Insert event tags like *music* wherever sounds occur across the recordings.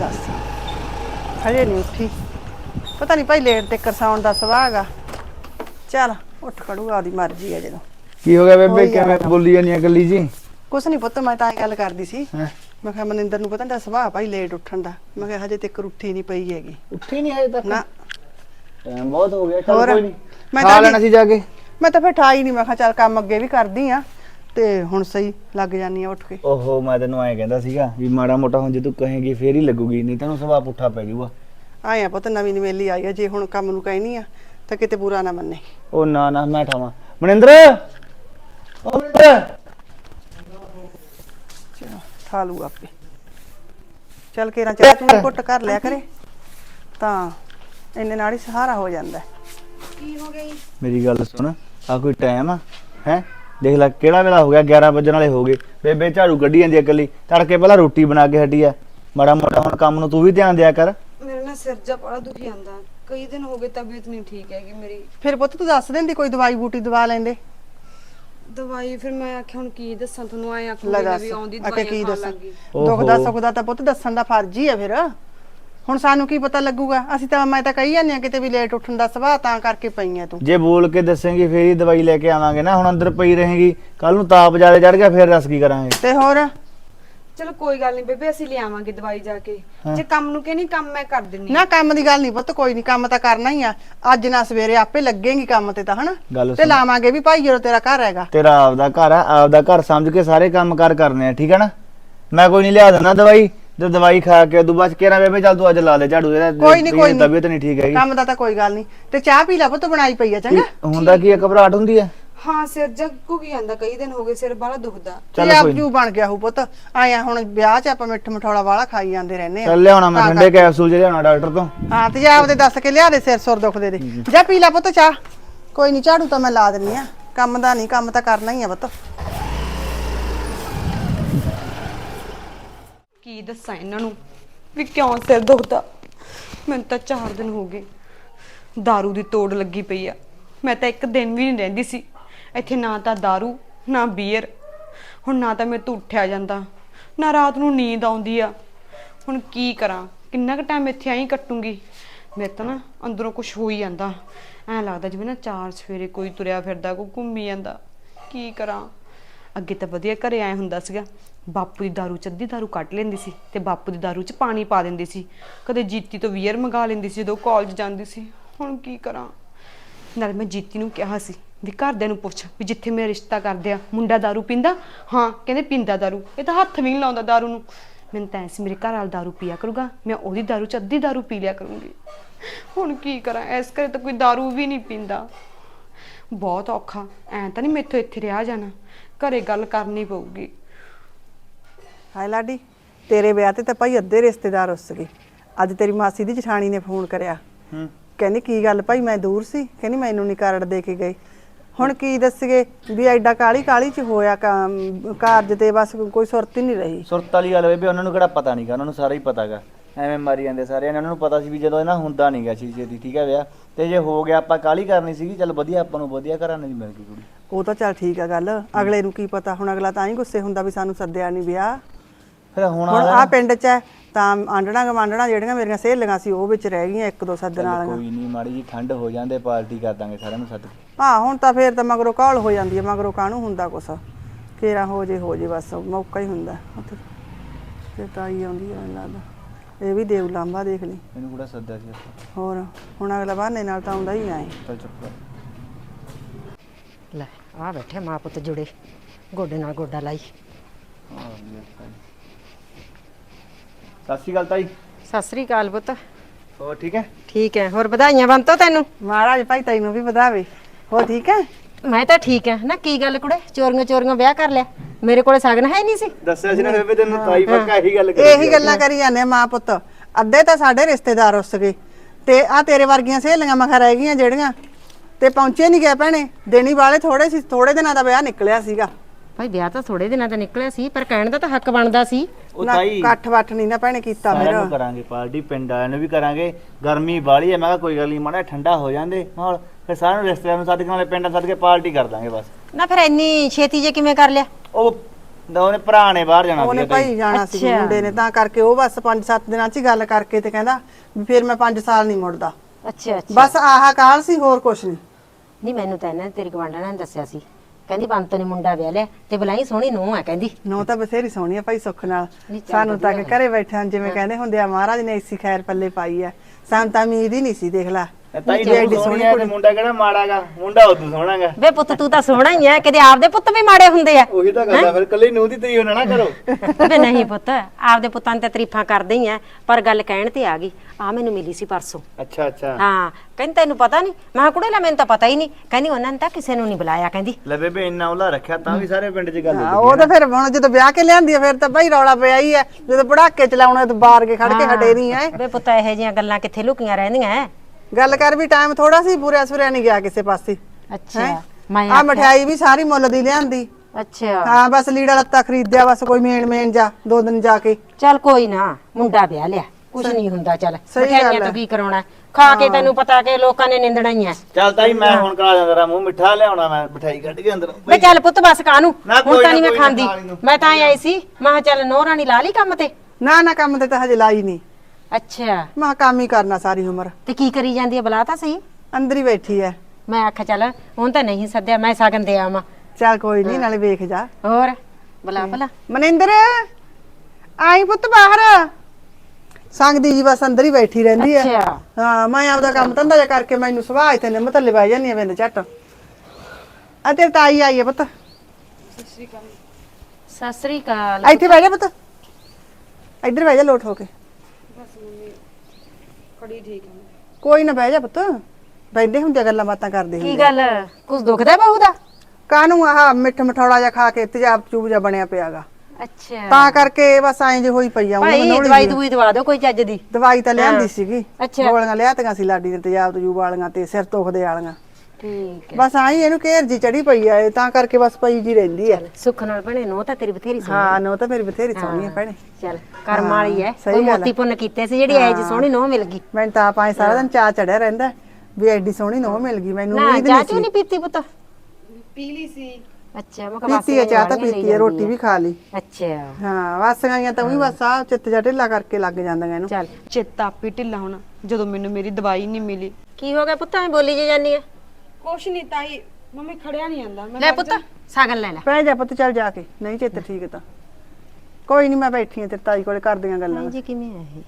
ਦੱਸ। ਹਜੇ ਨਹੀਂ ਉੱਠੀ। ਪਤਾ ਨਹੀਂ ਭਾਈ ਲੇਟ ਤੇ ਕਰਸਾਉਣ ਦਾ ਸੁਭਾਅ ਹੈਗਾ ਚੱਲ ਉੱਠ ਖੜੂਗਾ ਉਹਦੀ ਮਰਜ਼ੀ ਹੈ ਜਦੋਂ। ਕੀ ਹੋ ਗਿਆ ਬੇਬੇ? ਕਿਵੇਂ। ਬੋਲੀ ਜਾਂਦੀ ਆ ਗੱਲੀ ਜੀ? ਕੁਛ ਨਹੀਂ ਪੁੱਤ ਮੈਂ ਤਾਂ ਇਹ ਗੱਲ ਕਰਦੀ ਸੀ? ਮੈਂ ਕਿਹਾ ਮਨਿੰਦਰ ਨੂੰ ਪਤਾ ਨਹੀਂ ਸੁਭਾਅ ਭਾਈ ਲੇਟ ਉੱਠਣ ਦਾ। ਮੈਂ ਕਿਹਾ ਹਜੇ ਤੱਕ ਉੱਠੀ ਨਹੀਂ ਪਈ ਹੈਗੀ। ਉੱਠੀ ਨਹੀਂ ਹਜੇ ਤੱਕ? ਨਾ। ਟਾਈਮ ਬਹੁਤ ਹੋ ਗਿਆ? ਚੱਲ ਕੋਈ ਨਹੀਂ ਮੈਂ ਤਾਂ ਲੈਣਾ ਸੀ ਜਾ ਕੇ? ਮੈਂ ਤਾਂ ਫਿਰ ਠਾਈ ਨਹੀਂ ਮੈਂ ਕਿਹਾ ਚੱਲ ਕੰਮ ਅੱਗੇ ਵੀ ਕਰਦੀ ਆ। ਤੇ ਹੁਣ ਸਹੀ ਲੱਗ ਜਾਨੀ ਆ ਉੱਠ ਕੇ। ਓਹੋ ਮੈਂ ਤੈਨੂੰ ਐਂ ਕਹਿੰਦਾ ਸੀਗਾ ਵੀ ਮਾੜਾ ਮੋਟਾ ਹੁਣ ਜੇ ਤੂੰ ਕਹੇਂਗੀ ਫੇਰ ਹੀ ਲੱਗੂਗੀ ਨਹੀਂ ਤੈਨੂੰ ਸੁਭਾਅ ਪੁੱਠਾ ਪੈ ਜਾਊਗਾ ਆਇਆ ਪੁੱਤ ਨਵੀਂ ਨਵੇਲੀ ਆਈ ਆ ਜੇ ਹੁਣ ਕੰਮ ਨੂੰ ਕਹਿਨੀ ਆ ਤਾਂ ਕਿਤੇ ਬੁਰਾ ਨਾ ਮੰਨੇ। ਉਹ ਨਾ ਨਾ ਮੈਂ ਠਾਵਾਂ। ਮਨਿੰਦਰ! ਓ ਮਨਿੰਦਰ! ਚਲੋ ਖਾ ਲੂ ਆਪੇ। ਚੱਲ ਕੇ ਰਾਂ ਚਾਹ ਤੂੰ ਘੁੱਟ ਕਰ ਲਿਆ ਕਰੇ ਤਾਂ ਇੰਨੇ ਨਾਲ ਹੀ ਸਹਾਰਾ ਹੋ ਜਾਂਦਾ। ਹੈ। ਮੇਰੀ ਗੱਲ ਸੁਣ ਆ ਕੋਈ ਟਾਈਮ ਆ ਹੈ? ਦੇਖ ਲੈ ਕਿਹੜਾ ਵੇਲਾ ਹੋ ਗਿਆ 11 ਵਜਣ ਵਾਲੇ ਹੋ ਗਏ। ਬੇਬੇ ਝਾੜੂ ਕੱਢੀ ਜਾਂਦੀ ਆ ਇਕੱਲੀ। ਤੜਕੇ ਪਹਿਲਾਂ ਰੋਟੀ ਬਣਾ ਕੇ ਹਟੀ ਆ। ਮਾੜਾ ਮੋਟਾ ਹੁਣ ਕੰਮ ਨੂੰ ਤੂੰ ਵੀ ਧਿਆਨ ਦਿਆ ਕਰ। ਮੇਰਾ ਨਾ ਸਿਰ ਜਾ ਬੜਾ ਦੁਖੀ ਆਂਦਾ ਕਈ ਦਿਨ ਹੋ ਗਏ ਤਬੀਅਤ ਨਹੀਂ ਠੀਕ ਹੈਗੀ ਮੇਰੀ। ਫਿਰ ਪੁੱਤ ਤੂੰ ਦੱਸ ਦਿੰਦੀ ਕੋਈ ਦਵਾਈ ਬੂਟੀ ਦਵਾ ਲੈਂਦੇ। ਦਵਾਈ ਫਿਰ ਮੈਂ ਆਖਿਆ ਹੁਣ ਕੀ ਦੱਸਾਂ? ਤੁਹਾਨੂੰ ਆਏ ਆਖੂਗੀ ਵੀ ਆਉਂਦੀ ਦਵਾਈ ਕੀ ਦੱਸਾਂ? ਲੱਗੀ ਦੁੱਖ ਦਾ। ਸੁੱਖ ਦਾ ਤਾਂ ਪੁੱਤ ਦੱਸਣ ਦਾ ਫਰਜ਼ ਹੀ ਹੈ ਫਿਰ। ਹੁਣ ਸਾਨੂੰ ਕੀ ਪਤਾ ਲੱਗੂਗਾ? ਅਸੀਂ ਤਾਂ ਮੈਂ ਤਾਂ ਕਹੀ ਜਾਂਦੇ ਆ ਕਿਤੇ ਵੀ ਲੇਟ ਉੱਠਣ ਦਾ ਸੁਭਾਅ ਤਾਂ ਕਰਕੇ ਪਈ ਆ ਤੂੰ। ਜੇ ਬੋਲ ਕੇ ਦੱਸੇਂਗੀ ਫੇਰ ਹੀ ਦਵਾਈ ਲੈ ਕੇ ਆਵਾਂਗੇ ਨਾ। ਹੁਣ ਅੰਦਰ ਪਈ ਰਹੇਗੀ। ਕੱਲ ਨੂੰ ਤਾਪ ਜ਼ਿਆਦਾ ਚੜ ਗਿਆ ਫੇਰ ਦੱਸ ਕੀ ਕਰਾਂਗੇ? ਤੇ ਹੋਰ? ਚਲੋ ਕੋਈ ਗੱਲ ਨਹੀਂ ਬੇਬੇ ਅਸੀਂ ਲਿਆਵਾਂਗੇ ਦਵਾਈ ਜਾ ਕੇ। ਜੇ ਕੰਮ ਨੂੰ ਕਹਿਨੀ ਕੰਮ ਮੈਂ ਕਰ ਦਿੰਨੀ ਨਾ ਕੰਮ ਦੀ ਗੱਲ ਨਹੀਂ ਪੁੱਤ ਕੋਈ ਨਹੀਂ ਕੰਮ ਤਾਂ ਕਰਨਾ ਹੀ ਆ। ਅੱਜ ਨਾ ਸਵੇਰੇ ਆਪੇ ਲੱਗੇਗੀ ਕੰਮ ਤੇ ਤਾਂ ਹਨਾ? ਗੱਲ ਤੇ ਸੁਣ। ਲਾਵਾਂਗੇ ਵੀ ਭਾਈ ਜਦੋਂ ਤੇਰਾ ਘਰ ਹੈਗਾ। ਤੇਰਾ ਆਪਦਾ ਘਰ ਆ ਆਪਦਾ ਘਰ ਸਮਝ ਕੇ ਸਾਰੇ ਕੰਮ ਕਾਰ ਕਰਨੇ ਆ ਠੀਕ ਹੈ ਨਾ? ਮੈਂ ਕੋਈ ਨਹੀਂ ਲਿਆ ਦਿੰਦਾ ਦਵਾਈ। ਤੇ ਦਵਾਈ ਖਾ ਕੇ ਉਦੋਂ ਬਾਅਦ ਕਿਹੜਾ ਬੇਬੇ ਚੱਲ ਤੂੰ ਅੱਜ ਲਾ ਲੈ ਝਾੜੂ ਇਹਦਾ ਕੋਈ ਨੀ, ਕੋਈ ਨੀ। ਤਬੀਅਤ ਨਹੀਂ ਠੀਕ ਹੈਗੀ। ਕੰਮ ਦਾ ਤਾਂ ਕੋਈ ਗੱਲ ਨਹੀਂ ਤੇ ਚਾਹ ਪੀ ਲੈ ਪੁੱਤ ਬਣਾਈ ਪਈ ਆ ਚੰਗਾ? ਹੁੰਦਾ ਕੀ ਹੈ ਘਬਰਾਹਟ ਹੁੰਦੀ ਹੈ ਹਾਂ ਸਿਰ ਜਾ ਘੁਕੀ ਜਾਂਦਾ ਕਈ ਦਿਨ ਹੋ ਗਏ ਸਿਰ ਬਾਹਲਾ ਦੁਖਦਾ। ਚੱਲ ਤੇ ਆਪ ਕੋਈ ਨੀ। ਜੂ ਬਣ ਗਿਆ ਹੂ ਪੁੱਤ। ਆਇਆ ਹੁਣ ਵਿਆਹ 'ਚ ਆਪਾਂ ਮਿੱਠ ਮਠੌਲਾ ਵਾਲਾ ਖਾਈ ਜਾਂਦੇ ਰਹਿੰਦੇ ਆ। ਚੱਲ ਲਿਆਉਣਾ ਮੈਂ ਠੰਡੇ ਕੈਪਸੂਲ ਜਿਹੜੇ ਲਿਆਉਣਾ ਡਾਕਟਰ ਤੋਂ। ਹਾਂ ਤੇ ਜਾ ਆਪਦੇ ਦੱਸ ਕੇ ਲਿਆ ਦੇ ਸਿਰ ਸੁਰ ਦੁਖਦੇ ਦੇ ਜਾ ਪੀ ਲੈ ਪੁੱਤ ਚਾਹ। ਕੋਈ ਨਹੀਂ ਝਾੜੂ ਤਾਂ ਮੈਂ ਲਾ ਦਿੰਨੀ ਆ। ਕੰਮ ਦਾ ਨਹੀਂ ਕੰਮ ਤਾਂ ਕਰਨਾ ਹੀ ਆ ਪੁੱਤ। ਕੀ ਦੱਸਾਂ ਇਹਨਾਂ ਨੂੰ ਵੀ ਕਿਉਂ ਸਿਰ ਦੁਖਦਾ ਮੈਨੂੰ ਤਾਂ 4 ਦਿਨ ਹੋ ਗਏ दारू ਦੀ ਤੋੜ ਲੱਗੀ ਪਈ ਆ ਮੈਂ ਤਾਂ ਇੱਕ ਦਿਨ ਵੀ ਨਹੀਂ ਰਹਿੰਦੀ ਸੀ ਇੱਥੇ ਨਾ ਤਾਂ दारू ਨਾ ਬੀਅਰ ਹੁਣ ਨਾ ਤਾਂ ਮੇਰੇ ਤੋਂ ਉੱਠਿਆ ਜਾਂਦਾ ਨਾ ਰਾਤ ਨੂੰ ਨੀਂਦ ਆਉਂਦੀ ਆ ਹੁਣ ਕੀ ਕਰਾਂ ਕਿੰਨਾ ਕੁ ਟਾਈਮ ਇੱਥੇ ਆਈ ਕੱਟੂੰਗੀ ਮੇਰੇ ਤਾਂ ਨਾ ਅੰਦਰੋਂ ਕੁਝ ਹੋ ਹੀ ਜਾਂਦਾ ਐਂ ਲੱਗਦਾ ਜਿਵੇਂ ਨਾ ਚਾਰ ਸਵੇਰੇ ਕੋਈ ਤੁਰਿਆ ਫਿਰਦਾ ਕੋਈ ਘੁੰਮੀ ਜਾਂਦਾ ਕੀ ਕਰਾਂ ਅੱਗੇ ਤਾਂ ਵਧੀਆ ਘਰੇ ਆਏ ਹੁੰਦਾ ਸੀਗਾ। ਬਾਪੂ ਦੀ ਦਾਰੂ ਚ ਅੱਧੀ ਦਾਰੂ ਕੱਢ ਲੈਂਦੀ ਸੀ ਤੇ ਬਾਪੂ ਦੀ ਦਾਰੂ ਚ ਪਾਣੀ ਪਾ ਦਿੰਦੀ ਸੀ। ਕਦੇ ਜੀਤੀ ਤੋਂ ਵੀਅਰ ਮੰਗਾ ਲੈਂਦੀ ਸੀ, ਜਦੋਂ ਕਾਲਜ ਜਾਂਦੀ ਸੀ। ਹੁਣ ਕੀ ਕਰਾਂ? ਨਾਲ ਮੈਂ ਜੀਤੀ ਨੂੰ ਕਿਹਾ ਸੀ ਵੀ ਘਰਦਿਆਂ ਨੂੰ ਪੁੱਛ ਵੀ ਜਿੱਥੇ ਮੇਰਾ ਰਿਸ਼ਤਾ ਕਰਦੇ ਆ, ਮੁੰਡਾ ਦਾਰੂ ਪੀਂਦਾ? ਹਾਂ, ਕਹਿੰਦੇ ਪੀਂਦਾ ਦਾਰੂ। ਇਹ ਤਾਂ ਹੱਥ ਵੀ ਨਹੀਂ ਲਾਉਂਦਾ ਦਾਰੂ ਨੂੰ। ਮੈਨੂੰ ਤਾਂ ਐਂ ਸੀ, ਮੇਰੇ ਘਰ ਵਾਲ ਦਾਰੂ ਪੀਆ ਕਰੂਗਾ, ਮੈਂ ਉਹਦੀ ਦਾਰੂ ਚ ਅੱਧੀ ਦਾਰੂ ਪੀ ਲਿਆ ਕਰੂੰਗੀ। ਹੁਣ ਕੀ ਕਰਾਂ? ਇਸ ਘਰੇ ਤਾਂ ਕੋਈ ਦਾਰੂ ਵੀ ਨਹੀਂ ਪੀਂਦਾ। ਬਹੁਤ ਔਖਾ। ਐਂ ਤਾਂ ਨਹੀਂ ਮੈਥੋਂ ਇੱਥੇ ਰਿਹਾ ਜਾਣਾ। ਘਰੇ ਗੱਲ ਕਰਨੀ ਪਊਗੀ। ਹਾਏ ਲਾਡੀ ਤੇਰੇ ਵਿਆਹ ਤੇ ਤਾਂ ਭਾਈ ਅੱਧੇ ਰਿਸ਼ਤੇਦਾਰ ਉਸ ਗਏ। ਅੱਜ ਤੇਰੀ ਮਾਸੀ ਦੀ ਜਠਾਣੀ ਨੇ ਫੋਨ ਕਰਿਆ। ਹੂੰ। ਕਹਿੰਦੀ ਕੀ ਗੱਲ ਭਾਈ ਮੈਂ ਦੂਰ ਸੀ? ਕਹਿੰਦੀ ਮੈਨੂੰ ਨਹੀਂ ਕਾਰਡ ਦੇ ਕੇ ਗਏ। ਹੁਣ ਕੀ ਦੱਸਗੇ ਵੀ ਐਡਾ ਕਾਲੀ ਕਾਲੀ ਚ ਹੋਇਆ ਕੰਮ- ਕਾਰਜ ਤੇ ਬਸ ਕੋਈ ਸੁਰਤ ਹੀ ਨਹੀਂ ਰਹੀ। ਸੁਰਤ ਵਾਲੀ ਗੱਲ ਬੇਬੇ ਉਹਨਾਂ ਨੂੰ ਕਿਹੜਾ ਪਤਾ ਨਹੀਂਗਾ ਉਹਨਾਂ ਨੂੰ ਸਾਰਾ ਹੀ ਪਤਾਗਾ ਐਵੇਂ ਮਾਰੀ ਜਾਂਦੇ ਸਾਰੇ ਇਹਨਾਂ ਨੂੰ ਪਤਾ ਸੀ ਵੀ ਜਦੋਂ ਇਹਨਾਂ ਹੁੰਦਾ ਨਹੀਂਗਾ ਛੇਤੀ ਦੀ ਠੀਕ ਹੈ ਵਿਆਹ? ਤੇ ਜੇ ਹੋ ਗਿਆ ਆਪਾਂ ਕਾਲੀ ਕਰਨੀ ਸੀਗੀ? ਚੱਲ ਵਧੀਆ ਆਪਾਂ ਨੂੰ ਵਧੀਆ ਘਰਾਣੇ ਦੀ ਮਿਲ ਗਈ ਕੁੜੀ। ਉਹ ਤਾਂ ਚੱਲ ਠੀਕ ਆ ਗੱਲ। ਅਗਲੇ ਨੂੰ ਕੀ ਪਤਾ? ਹੁਣ ਅਗਲਾ ਤਾਂ ਹੀ ਗੁੱਸੇ ਹੁੰਦਾ ਵੀ ਸਾਨੂੰ ਸੱਦਿਆ ਨਹੀਂ ਵਿਆਹ। ਫਿਰ ਹੁਣ ਹੁਣ ਆ ਆ ਪਿੰਡ 'ਚ ਹੈ, ਤਾਂ ਆਂਡਣਾ ਗਵਾਂਡਣਾ ਜਿਹੜੀਆਂ ਮੇਰੀਆਂ ਸਹੇਲੀਆਂ ਸੀ ਉਹ ਵਿੱਚ ਰਹਿ ਗਈਆਂ ਇੱਕ ਦੋ ਸੱਦਣ ਚੱਲ ਵਾਲੀਆਂ। ਕੋਈ ਨਹੀਂ ਮਾੜੀ ਜੀ ਠੰਡ ਹੋ ਜਾਂਦੇ ਪਾਰਟੀ ਕਰ ਦਾਂਗੇ ਸਾਰਿਆਂ ਨੂੰ ਸੱਦ ਕੇ। ਹਾਂ ਹੁਣ ਤਾਂ ਫੇਰ ਤਾਂ ਮਗਰੋਂ ਕਾਲ ਹੋ ਜਾਂਦੀ ਹੈ ਮਗਰੋਂ ਕਾਹਨੂੰ ਹੁੰਦਾ ਕੁਛ? ਕੇਰਾ ਹੋ ਜੇ ਹੋ ਜੇ ਬਸ ਮੌਕਾ ਹੀ ਹੁੰਦਾ। ਉੱਥੇ। ਤੇ ਤਾਂ ਹੀ ਆਉਂਦੀ ਹੈ ਮੈਨੂੰ ਲੱਗਦਾ। ਇਹ ਵੀ ਦੇਵ ਲਾਂਬਾ ਦੇਖ ਲਈ। ਇਹਨੂੰ ਕਿਹੜਾ ਸੱਦਿਆ ਸੀ ਆਪਾਂ? ਹੋਰ ਹੁਣ ਅਗਲਾ ਬਹਾਨੇ ਨਾਲ ਤਾਂ ਆਉਂਦਾ ਹੀ ਆਏ ਚੱਲ ਚੁੱਪ ਕਰ। ਲੈ ਆ ਬੈਠੇ ਮਾਂ ਪੁੱਤ ਜੁੜੇ ਗੋਡੇ ਨਾਲ ਗੋਡਾ ਲਾਈ। ਹਾਂ ਜੀ। ਸਤਿ ਸ਼੍ਰੀ ਅਕਾਲ ਤਾਈ। ਸਤਿ ਸ੍ਰੀ ਅਕਾਲ ਪੁੱਤ। ਹੋਰ ਠੀਕ ਹੈ? ਠੀਕ ਹੈ ਹੋਰ ਵਧਾਈਆਂ ਬੰਤੋ ਤੈਨੂੰ? ਮਹਾਰਾਜ ਭਾਈ ਤੈਨੂੰ ਵੀ ਵਧਾਵੇ। ਹੋ ਠੀਕ ਹੈ? ਮੈਂ ਤਾਂ ਠੀਕ ਹੈ। ਨਾ ਕੀ ਗੱਲ ਕੁੜੇ? ਚੋਰੀਆਂ ਚੋਰੀਆਂ ਵਿਆਹ ਕਰ ਲਿਆ। ਮੇਰੇ ਕੋਲੇ ਸਗਨ ਹੈ ਨਹੀਂ ਸੀ। ਦੱਸਿਆ ਸੀ ਨਾ ਬੇਬੇ ਤੈਨੂੰ ਤਾਈ ਪੱਕਾ ਇਹੀ ਗੱਲ ਇਹੀ ਗੱਲਾਂ ਕਰੀ ਜਾਂਦੇ ਆ ਮਾਂ ਪੁੱਤ। ਅੱਧੇ ਤਾਂ ਸਾਡੇ ਰਿਸ਼ਤੇਦਾਰ ਉਸ ਗਏ। ਤੇ ਆ ਤੇਰੇ ਵਰਗੀਆਂ ਸਹੇਲੀਆਂ ਮਖਾ ਰਹਿ ਗਈਆਂ ਜਿਹੜੀਆਂ। ਤੇ ਪਹੁੰਚੇ ਨਹੀਂ ਗਏ ਭੈਣੇ। ਦੇਣੀ ਵਾਲੇ ਥੋੜੇ ਸੀ ਥੋੜੇ ਦਿਨਾਂ ਦਾ ਵਿਆਹ ਨਿਕਲਿਆ ਸੀਗਾ। ਭਾਈ ਵਿਆਹ ਤਾਂ ਥੋੜੇ ਦਿਨਾਂ ਦਾ ਨਿਕਲਿਆ ਸੀ ਪਰ ਕਹਿਣ ਦਾ ਤਾਂ ਹੱਕ ਬਣਦਾ ਸੀ। ਉਹ ਨਾ ਤਾਈ ਇਕੱਠ ਵੱਠ ਨਹੀਂ ਨਾ ਭੈਣੇ ਕੀਤਾ ਸਾਰਿਆਂ ਨੂੰ ਫਿਰ ਕਰਾਂਗੇ ਪਾਰਟੀ ਪਿੰਡ ਵਾਲਿਆਂ ਨੂੰ ਵੀ ਕਰਾਂਗੇ। ਗਰਮੀ ਬਾਲੀ ਹੈ ਮੈਂ ਕਿਹਾ ਕੋਈ ਗੱਲ ਨਹੀਂ ਮਾੜਾ ਠੰਡਾ ਹੋ ਜਾਂਦੇ ਮਾਹੌਲ। ਫਿਰ ਸਾਰਿਆਂ ਨੂੰ ਰਿਸ਼ਤੇਦਾਰਾਂ ਨੂੰ ਸੱਦ ਕੇ ਨਾਲੇ ਪਿੰਡਾਂ ਸੱਦ ਕੇ ਪਾਰਟੀ ਕਰ ਦਾਂਗੇ ਬਸ। ਨਾ ਫਿਰ ਇੰਨੀ ਛੇਤੀ ਜੇ ਕਿਵੇਂ ਕਰ ਲਿਆ? ਉਹ ਉਹਨੇ ਭਰਾ ਨੇ ਬਾਹਰ ਜਾਣਾ ਉਹਨੇ ਸੀਗਾ ਭਾਈ ਜਾਣਾ ਸੀ ਅੱਛਾ। ਮੁੰਡੇ ਨੇ ਤਾਂ ਕਰਕੇ ਉਹ ਬਸ 5-7 ਦਿਨਾਂ 'ਚ ਹੀ ਗੱਲ ਕਰਕੇ ਤੇ ਕਹਿੰਦਾ ਵੀ ਫਿਰ ਮੈਂ 5 ਸਾਲ ਨਹੀਂ ਮੁੜਦਾ। ਅੱਛਾ ਅੱਛਾ। ਬਸ ਆਹ ਕਾਲ ਸੀ ਹੋਰ ਕੁਛ ਨਹੀਂ। ਨਹੀਂ ਮੈਨੂੰ ਤਾਂ ਇਹਨਾਂ ਨੇ ਤੇਰੀ ਗਵਾਂਢਣਾ ਨੇ ਦੱਸਿਆ ਸੀ। ਕਹਿੰਦੀ ਬੰਤੋ ਨੇ ਮੁੰਡਾ ਵਿਆਹ ਲਿਆ ਤੇ ਬਲਾਈ ਸੋਹਣੀ ਨੂੰਹ ਆ ਕਹਿੰਦੀ। ਨੋ ਤਾਂ ਬਥੇਰੀ ਸੋਹਣੀ ਆ ਭਾਈ ਸੁੱਖ ਨਾਲ। ਨਹੀਂ ਚੱਲ ਸਾਨੂੰ ਤਾਂ ਕਿ ਵਧੀਆ ਘਰੇ ਬੈਠਿਆਂ ਜਿਵੇਂ ਕਹਿੰਦੇ ਹੁੰਦੇ ਆ ਮਹਾਰਾਜ ਨੇ ਇਸੀ ਖੈਰ ਪੱਲੇ ਪਾਈ ਆ। ਸਾਨੂੰ ਤਾਂ ਉਮੀਦ ਹੀ ਨਹੀਂ ਸੀ ਦੇਖ ਲੈ। ਤਾਈ ਵੀ ਜੀ ਐਡੀ ਸੋਹਣੀ ਆ ਤੇ ਮੁੰਡਾ ਕਿਹੜਾ ਮਾੜਾਗਾ ਮੁੰਡਾ ਉਦੋਂ ਸੋਹਣਾਗਾ ਵੇ ਪੁੱਤ ਤੂੰ ਤਾਂ ਸੋਹਣਾ ਹੀ ਆ ਕਿਤੇ ਆਪਦੇ ਪੁੱਤ ਵੀ ਮਾੜੇ ਹੁੰਦੇ ਆ। ਉਹੀ ਤਾਂ ਗੱਲ ਆ ਫਿਰ ਕੱਲੀ ਨੂੰ ਦੀ ਤਰੀ ਉਹਨਾਂ ਨਾ ਕਰੋ। ਵੇ ਨਹੀਂ ਪੁੱਤ ਆਪਦੇ ਪੁੱਤਾਂ ਤੇ ਤਾਰੀਫਾਂ ਕਰਦੇ ਹੀ ਆ ਪਰ ਗੱਲ ਕਹਿਣ ਤੇ ਆ ਗਈ ਆ ਮੈਨੂੰ ਮਿਲੀ ਸੀ ਪਰਸੋਂ। ਅੱਛਾ ਅੱਛਾ। ਹਾਂ ਕਹਿੰਦੀ ਤੈਨੂੰ ਪਤਾ ਨਹੀਂ ਮੈਂ ਕਿਹਾ ਕੁੜੇ ਲੈ ਮੈਨੂੰ ਤਾਂ ਪਤਾ ਹੀ ਨਹੀਂ ਕਹਿੰਦੀ ਉਹਨਾਂ ਨੇ ਤਾਂ ਕਿਸੇ ਨੂੰ ਨਹੀਂ ਬੁਲਾਇਆ ਕਹਿੰਦੀ। ਲੈ ਬੇਬੇ ਇੰਨਾ ਉਹਲਾ ਰੱਖਿਆ ਤਾਂ ਵੀ ਸਾਰੇ ਪਿੰਡ 'ਚ ਗੱਲ ਹਾਂ, ਉੱਡ ਉਹ ਤਾਂ ਫਿਰ ਹੁਣ ਜਦੋਂ ਵਿਆਹ ਕੇ ਲਿਆਂਦੀ ਆ ਫਿਰ ਤਾਂ ਭਾਈ ਰੌਲਾ ਪਿਆ ਹੀ ਆ। ਜਦੋਂ ਪੜਾਕੇ ਚਲਾਉਣਾ ਤੇ ਬਾਹਰ ਕੇ ਖੜ ਕੇ ਹਟੇ ਨਹੀਂ ਐ। ਵੇ ਪੁੱਤ ਇਹੋ ਜਿਹੀਆਂ ਗੱਲਾਂ ਕਿੱਥੇ ਲੁਕੀਆਂ ਰਹਿੰਦੀਆਂ ਐ? ਗੱਲ ਕਰ ਵੀ ਟਾਈਮ ਥੋੜਾ ਸੀ ਪੂਰਿਆ ਸੁਰਿਆ ਨਹੀਂ ਗਿਆ ਕਿਸੇ ਪਾਸੇ। ਅੱਛਾ ਮੈਂ ਆ ਮਠਿਆਈ ਵੀ ਸਾਰੀ ਮੁੱਲ ਦੀ ਲਿਆਂਦੀ। ਅੱਛਾ। ਹਾਂ ਬਸ ਲੀੜਾ ਲੱਤਾ ਖਰੀਦਿਆ ਬਸ ਕੋਈ ਮੇਨ ਮੇਨ ਜਾ ਦੋ ਦਿਨ ਜਾ ਕੇ। ਚੱਲ ਕੋਈ ਨਾ ਮੁੰਡਾ ਵਿਆਹ ਲਿਆ ਕੁਝ ਨਹੀਂ ਹੁੰਦਾ ਚੱਲ। ਸਹੀ ਗੱਲ ਮਠਿਆਈਆਂ ਹੈ। ਤੋਂ ਕੀ ਕਰਾਉਣਾ? ਖਾ ਕੇ ਤੈਨੂੰ ਪਤਾ ਕਿ ਲੋਕਾਂ ਨੇ ਨਿੰਦਣਾ ਹੀ ਐ ਚੱਲ ਤਾਈ ਮੈਂ ਹੁਣ ਕਰਾ ਦਿੰਦਾ ਰਾ ਮੂੰਹ ਮਿੱਠਾ ਲਿਆਉਣਾ ਮੈਂ ਮਠਾਈ ਕੱਢ ਕੇ ਅੰਦਰ। ਵੇ ਚੱਲ ਪੁੱਤ ਬਸ ਕਾਹਨੂੰ ਨਾ। ਹੁਣ ਕੋਈ ਤਾਂ ਨਾ, ਨਹੀਂ ਮੈਂ ਕੋਈ ਨਾ, ਖਾਂਦੀ। ਖਾ ਲਈ ਤੂੰ। ਮੈਂ ਤਾਂ ਆਈ ਸੀ ਮੈਂ ਕਿਹਾ ਚੱਲ ਨੋਹ ਰਾਣੀ ਲਾ ਲਈ ਕੰਮ ਤੇ। ਨਾ ਨਾ ਕੰਮ ਤੇ ਤਾਂ ਹਜੇ ਲਾਈ ਨਹੀਂ। ਅੱਛਾ। ਮੈਂ ਕੰਮ ਹੀ ਕਰਨਾ ਸਾਰੀ ਉਮਰ। ਤੇ ਕੀ ਕਰੀ ਜਾਂਦੀ ਹੈ ਬੁਲਾ ਤਾਂ ਸਹੀ? ਅੰਦਰ ਹੀ ਬੈਠੀ ਐ। ਮੈਂ ਆਖਿਆ ਚੱਲ ਹੁਣ ਤਾਂ ਨਹੀਂ ਸੱਦਿਆ ਮੈਂ ਸਗਨ ਦੇ ਆਵਾਂ। ਚੱਲ ਕੋਈ ਨਹੀਂ ਨਾਲੇ ਵੇਖ ਜਾ। ਹੋਰ? ਬੁਲਾ ਭਲਾ। ਮਨਿੰਦਰ ਆਈ ਪੁੱਤ ਬਾਹਰ। ਸੰਗਦੀ ਜੀ ਬਸ ਅੰਦਰ ਹੀ ਬੈਠੀ ਰਹਿੰਦੀ ਐ। ਅੱਛਾ। ਹਾਂ ਮੈਂ ਆਪਦਾ ਕੰਮ ਧੰਦਾ ਜਿਹਾ ਕਰਕੇ ਮੈਨੂੰ ਸੁਭਾਅ ਤੇ ਨਿੰਮ ਥੱਲੇ ਬਹਿ ਜਾਂਦੀ ਆ ਬਿੰਦ ਝੱਟ। ਆ ਤੇਰੀ ਤਾਈ ਆਈ ਹੈ ਪੁੱਤ। ਸਤਿ ਸ੍ਰੀ ਅਕਾਲ। ਇੱਥੇ ਬਹਿ ਜਾ ਪੁੱਤ। ਇੱਧਰ ਬਹਿ ਜਾ ਲੋਟ ਹੋ ਕੇ। ਖੜੀ ਠੀਕ ਹੈ। ਕੋਈ ਨਾ ਬਹਿ ਜਾ ਪੁੱਤ। ਬੈਠੇ ਹੁੰਦੇ ਗੱਲਾਂ ਬਾਤਾਂ ਕਰਦੇ ਕੀ ਹੁੰਦੇ ਗੱਲ? ਕੁਝ ਦੁਖਦਾ ਬਹੂ ਦਾ? ਕਾਨੂੰ ਆਹ ਮਿੱਠ ਮਠੌੜਾ ਜਿਹਾ ਖਾ ਕੇ ਤੇਜ਼ਾਬ ਚੂਬ ਜਿਹਾ ਬਣਿਆ ਪਿਆਗਾ। ਅੱਛਾ। ਤਾਂ ਕਰਕੇ ਬਸ ਐਂ ਜੇ ਹੋਈ ਪਈ ਆ ਉਹਨੂੰ ਭਾਈ ਨੌਲੀ ਦਵਾਈ ਜਿਹੀ। ਦਵਾਈ ਦਵਾ ਦਿਓ ਕੋਈ ਚੱਜ ਦੀ। ਦਵਾਈ ਤਾਂ ਲਿਆਂਦੀ ਸੀਗੀ। ਅੱਛਾ। ਗੋਲੀਆਂ ਲਿਆਤੀਆਂ ਸੀ ਲਾਡੀ ਨੇ ਤੇਜ਼ਾਬ ਤਜੂਬ ਵਾਲੀਆਂ ਤੇ ਸਿਰ ਦੁਖਦੇ ਵਾਲੀਆਂ। ਠੀਕ ਬਸ ਆਈ ਇਹਨੂੰ ਘੇਰ ਜੀ ਚੜੀ ਪਈ ਆ ਇਹ ਤਾਂ ਕਰਕੇ ਬਸ ਪਈ ਜੀ ਰਹਿੰਦੀ ਆ। ਸੁੱਖ ਨਾਲ ਬਣੇ ਨੋ ਤਾਂ ਤੇਰੀ ਬਥੇਰੀ ਸੋਹਣੀ ਹਾਂ ਨੋ ਤਾਂ ਮੇਰੀ ਬਥੇਰੀ ਸੋਹਣੀ ਆ ਭੈਣੇ। ਚੱਲ ਕਰਮ ਵਾਲੀ ਐ। ਕੋਈ ਮੋਤੀ ਪੁੰਨ ਕੀਤੇ ਸੀ ਜਿਹੜੀ ਐ ਜੀ ਸੋਹਣੀ ਨੋ ਮਿਲ ਗਈ। ਮੈਨੂੰ ਤਾਂ ਆਪਾਂ ਸਾਰਾ ਦਿਨ ਚਾਹ ਚੜਿਆ ਰਹਿੰਦਾ ਵੀ ਐਡੀ ਸੋਹਣੀ ਨੋ ਮਿਲ ਗਈ ਮੈਨੂੰ ਨਾ ਉਮੀਦ ਚਾਹ ਨਹੀਂ ਚੂ ਸੀ। ਨਹੀਂ ਪੀਤੀ ਪੁੱਤ? ਪੀ ਲਈ ਸੀ। ਅੱਛਾ ਮੈਂ ਕਿਹਾ ਪੀਤੀ ਆ ਚਾਹ ਤਾਂ ਪੀਤੀ ਆ ਰੋਟੀ ਵੀ ਖਾ ਲਈ। ਅੱਛਾ। ਹਾਂ ਵਾਸੀਆਂ ਆਈਆਂ ਤਾਂ ਉਹੀ ਬਸ ਆ ਚਿੱਤ ਜਾ ਢਿੱਲਾ ਕਰਕੇ ਲੱਗ ਜਾਂਦੀਆਂ ਇਹਨੂੰ। ਚੱਲ। ਚਿੱਤ ਆਪੇ ਢਿੱਲਾ ਹੋਣਾ ਜਦੋਂ ਮੈਨੂੰ ਮੇਰੀ ਦਵਾਈ ਨਹੀਂ ਮਿਲੀ। ਕੀ ਹੋ ਗਿਆ ਪੁੱਤ ਐ ਬੋਲੀ ਜੇ ਜਾਨੀ ਐ ਕੁਛ ਨਹੀਂ ਤਾਈ ਮੰਮੀ ਖੜਿਆ ਨਹੀਂ ਆਂਦਾ ਮੈਂ ਲੈ ਪੁੱਤ ਸਾਗਨ ਲੈ ਲੈ। ਪੈ ਜਾ ਪੁੱਤ ਚੱਲ ਜਾ ਕੇ। ਨਹੀਂ ਚਿੱਤ ਠੀਕ ਤਾਂ। ਕੋਈ ਨਹੀਂ ਮੈਂ ਬੈਠੀ ਆ ਤੇਰੀ ਤਾਈ ਕੋਲੇ ਕਰਦੀਆਂ ਗੱਲਾਂ। ਜੀ ਕਿਵੇਂ ਆ ਇਹ?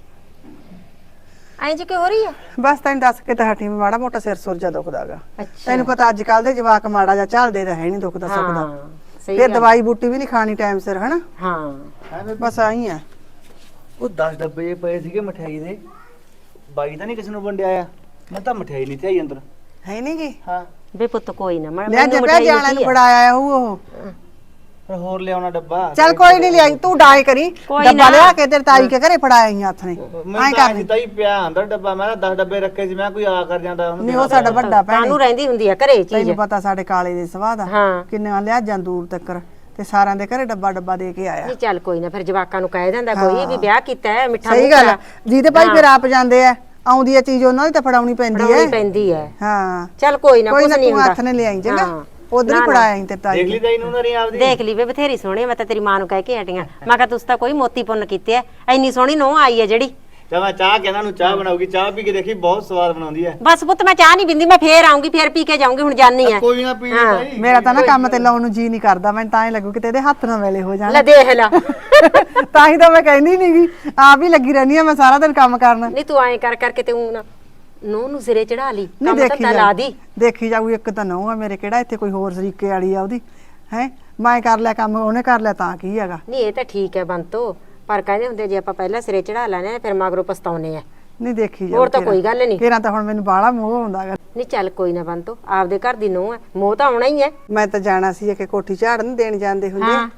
ਐਂ ਜੀ ਕਿ ਹੋ ਰਹੀ ਆ? ਬਸ ਤੈਨੂੰ ਦੱਸ ਕੇ ਤਾਂ ਹਟੀ ਮਾੜਾ ਮੋਟਾ ਸਿਰ ਸੁਰ ਜਾ ਦੁਖਦਾਗਾ ਅੱਛਾ। ਤੈਨੂੰ ਪਤਾ ਅੱਜ ਕੱਲ ਦੇ ਜਵਾਕ ਮਾੜਾ ਜਾਂ ਝਲਦੇ ਤਾਂ ਹੈ ਨਹੀਂ ਦੁਖਦਾ ਸੁਖਦਾ ਹਾਂ ਸਹੀ ਫਿਰ ਗੱਲ। ਦਵਾਈ ਬੂਟੀ ਵੀ ਨਹੀਂ ਖਾਣੀ ਟਾਈਮ ਸਿਰ ਹਨਾ? ਹਾਂ। ਬਸ ਆਈ ਆ। ਉਹ 10 ਡੱਬੇ ਜਿਹੇ ਪਏ ਸੀਗੇ ਮਠਿਆਈ ਦੇ। ਬਾਈ ਤਾਂ ਨਹੀਂ ਕਿਸੇ ਨੂੰ ਵੰਡਿਆ ਆ। ਮੈਂ ਤਾਂ ਮਠਿਆਈ ਨਹੀਂ ਥਈ ਅੰਦਰ। ਹੈ ਨਹੀਂ ਗੀ? ਹਾਂ। ਵੇ ਪੁੱਤ ਕੋਈ ਨਾ ਮੈਂ ਲੈ ਮੈਨੂੰ ਜੱਗਾ ਮਿਠਾਈ ਜਾਣਾ ਨੂੰ ਦਿੱਤੀ ਆ। ਫੜਾਇਆ ਉਹ ਉਹ। ਫਿਰ ਹੋਰ ਲਿਆਉਣਾ ਡੱਬਾ। ਚੱਲ ਕੋਈ ਨਹੀਂ ਲਿਆਈ ਤੂੰ ਡਾਏ ਕਰੀ ਕੋਈ ਡੱਬਾ ਨਾ। ਲਿਆ ਕੇ ਤੇਰੇ ਤਾਈ ਕੇ ਘਰੇ ਫੜਾਇਆ ਹੀ ਹੱਥ ਨੇ। ਮੈਂ ਐਂ ਤਾਂ ਕਰ ਅੱਜ ਤਾਈ ਪਿਆ ਅੰਦਰ ਡੱਬਾ ਮੈਂ ਤਾਂ 10 ਡੱਬੇ ਰੱਖੇ ਸੀ ਮੈਂ ਕੋਈ ਆ ਕਰ ਜਾਂਦਾ ਉਹਨੂੰ। ਨਹੀਂ ਉਹ ਸਾਡਾ ਵੱਡਾ ਭੈਣ ਕਾਹਨੂੰ ਰਹਿੰਦੀ ਹੁੰਦੀ ਆ ਘਰੇ ਚੀਜ਼? ਤੈਨੂੰ ਪਤਾ ਸਾਡੇ ਕਾਲੇ ਦੇ ਸਵਾਹ ਦਾ। ਹਾਂ। ਕਿੰਨਾ ਲਿਆਜਾਂ ਦੂਰ ਤੱਕ ਤੇ ਸਾਰਿਆਂ ਦੇ ਘਰੇ ਡੱਬਾ ਡੱਬਾ ਦੇ ਕੇ ਆਇਆ। ਨਹੀਂ ਚੱਲ ਕੋਈ ਨਾ ਫਿਰ ਜਵਾਕਾਂ ਨੂੰ ਕਹਿ ਦਿੰਦਾ ਕੋਈ ਵੀ ਵਿਆਹ ਕੀਤਾ ਹੈ ਮਿੱਠਾ ਸਹੀ ਗੱਲ ਆ। ਜਿਹਦੇ ਭਾਈ ਫਿਰ ਆਪ ਜਾਂਦੇ ਆ। ਆਉਂਦੀ ਆ ਚੀਜ਼ ਉਹਨਾਂ ਦੀ ਤਾਂ ਫੜਾਉਣੀ ਪੈਂਦੀ ਹੈ। ਪੈਂਦੀ ਹੈ। ਹਾਂ। ਚੱਲ ਕੋਈ ਨਾ ਕੋਈ ਨਾ ਨਹੀਂ ਤੂੰ ਹੁੰਦਾ। ਹੱਥ ਨੇ ਲਿਆਈ ਚੰਗਾ। ਹਾਂ। ਉਧਰ ਹੀ ਨਾ, ਨਾ। ਫੜਾਇਆ ਹੀ ਤੇ ਦੇਖ ਲਈ ਤਾਈ ਨੂੰ ਨਾ ਨਹੀਂ ਆਪਦੀ। ਦੇਖ ਲਈ ਵੇ ਬਥੇਰੀ ਸੋਹਣੀ ਆ, ਮੈਂ ਤਾਂ ਤੇਰੀ ਮਾਂ ਨੂੰ ਕਹਿ ਕੇ ਹਟੀਆਂ ਮੈਂ ਕਿਹਾ ਤੁਸੀਂ ਤਾਂ ਕੋਈ ਮੋਤੀ ਪੁੰਨ ਕੀਤੇ ਐ ਇੰਨੀ ਸੋਹਣੀ ਨੋ ਆਈ ਹੈ ਜਿਹੜੀ। ਚਾ ਮੈਂ ਚਾਹ ਕਹਿੰਦਾ ਨੂੰ ਚਾਹ ਬਣਾਉਗੀ ਚਾਹ ਪੀ ਕੇ ਦੇਖੀ ਬਹੁਤ ਸਵਾਦ ਬਣਾਉਂਦੀ ਹੈ ਬਸ ਪੁੱਤ ਮੈਂ ਚਾਹ ਨਹੀਂ ਬਿੰਦੀ ਮੈਂ ਫੇਰ ਆਉਂਗੀ ਫੇਰ ਪੀ ਕੇ ਜਾਊਂਗੀ ਹੁਣ ਜਾਨੀ ਐ ਕੋਈ ਨਾ ਪੀ ਹਾਂ। ਤਾਈ ਮੇਰਾ ਤਾਂ ਨਾ ਕੰਮ ਤੇ ਲਾਉਣ ਨੂੰ ਜੀ ਨਹੀਂ ਕਰਦਾ ਮੈਨੂੰ ਤਾਂ ਐ ਲੱਗੂ ਕਿ ਇਹਦੇ ਹੱਥ ਨਾ ਵੇਲੇ ਹੋ ਜਾਣ। ਲੈ ਦੇਖ ਲੈ। *laughs* ਤਾਂ ਹੀ ਤਾਂ ਮੈਂ ਕਹਿੰਦੀ ਨਹੀਂਗੀ ਆਪ ਹੀ ਲੱਗੀ ਰਹਿੰਦੀ ਆ ਮੈਂ ਸਾਰਾ ਦਿਨ ਕੰਮ ਕਰਨ। ਨਹੀਂ ਤੂੰ ਐਂ ਕਰ ਕਰਕੇ ਤੇ ਊਂ ਨਾ ਨੋ ਨੂੰ ਸਿਰੇ ਚੜਾ ਲਈ ਨਹੀਂ ਕੰਮ ਤਾਂ ਦੇਖੀ ਲਾ ਜਾਊ। ਦੀ। ਦੇਖੀ ਜਾਊ ਇੱਕ ਤਾਂ ਨਹੁੰ ਆ ਮੇਰੇ ਕਿਹੜਾ ਇੱਥੇ ਕੋਈ ਹੋਰ ਸਰੀਕੇ ਵਾਲੀ ਆ ਉਹਦੀ ਹੈ? ਮੈਂ ਕਰ ਲਿਆ ਕੰਮ ਉਹਨੇ ਕਰ ਲਿਆ ਤਾਂ ਕੀ ਹੈਗਾ? ਨਹੀਂ ਇਹ ਤਾਂ ਠੀਕ ਹੈ ਬੰਤੋ। ਪਰ ਕਹਿੰਦੇ ਹੁੰਦੇ ਜੇ ਆਪਾਂ ਪਹਿਲਾਂ ਸਿਰੇ ਚੜਾ ਲੈਣੇ ਫਿਰ ਮਗਰੋਂ ਪਛਤਾਉਨੇ ਆ। ਨਹੀਂ ਦੇਖੀ ਜਾਊ ਹੋਰ ਤਾਂ ਕੋਈ ਗੱਲ ਨਹੀਂ। ਕਿਰਾਂ ਤਾਂ ਹੁਣ ਮੈਨੂੰ ਬਾਹਲਾ ਮੋਹ ਆਉਂਦਾ ਗਾ। ਨਹੀਂ ਚੱਲ ਕੋਈ ਨਾ ਬੰਤੋ ਆਪਦੇ ਘਰ ਦੀ ਨੋ ਹੈ ਮੋਹ ਤਾਂ ਆਉਣਾ ਹੀ ਹੈ ਮੈਂ ਤਾਂ ਜਾਣਾ ਸੀ ਕਿ ਕੋਠੀ ਝਾੜਨ ਦੇਣ ਜਾਂਦੇ ਹੁੰਦੇ ਹਾਂ।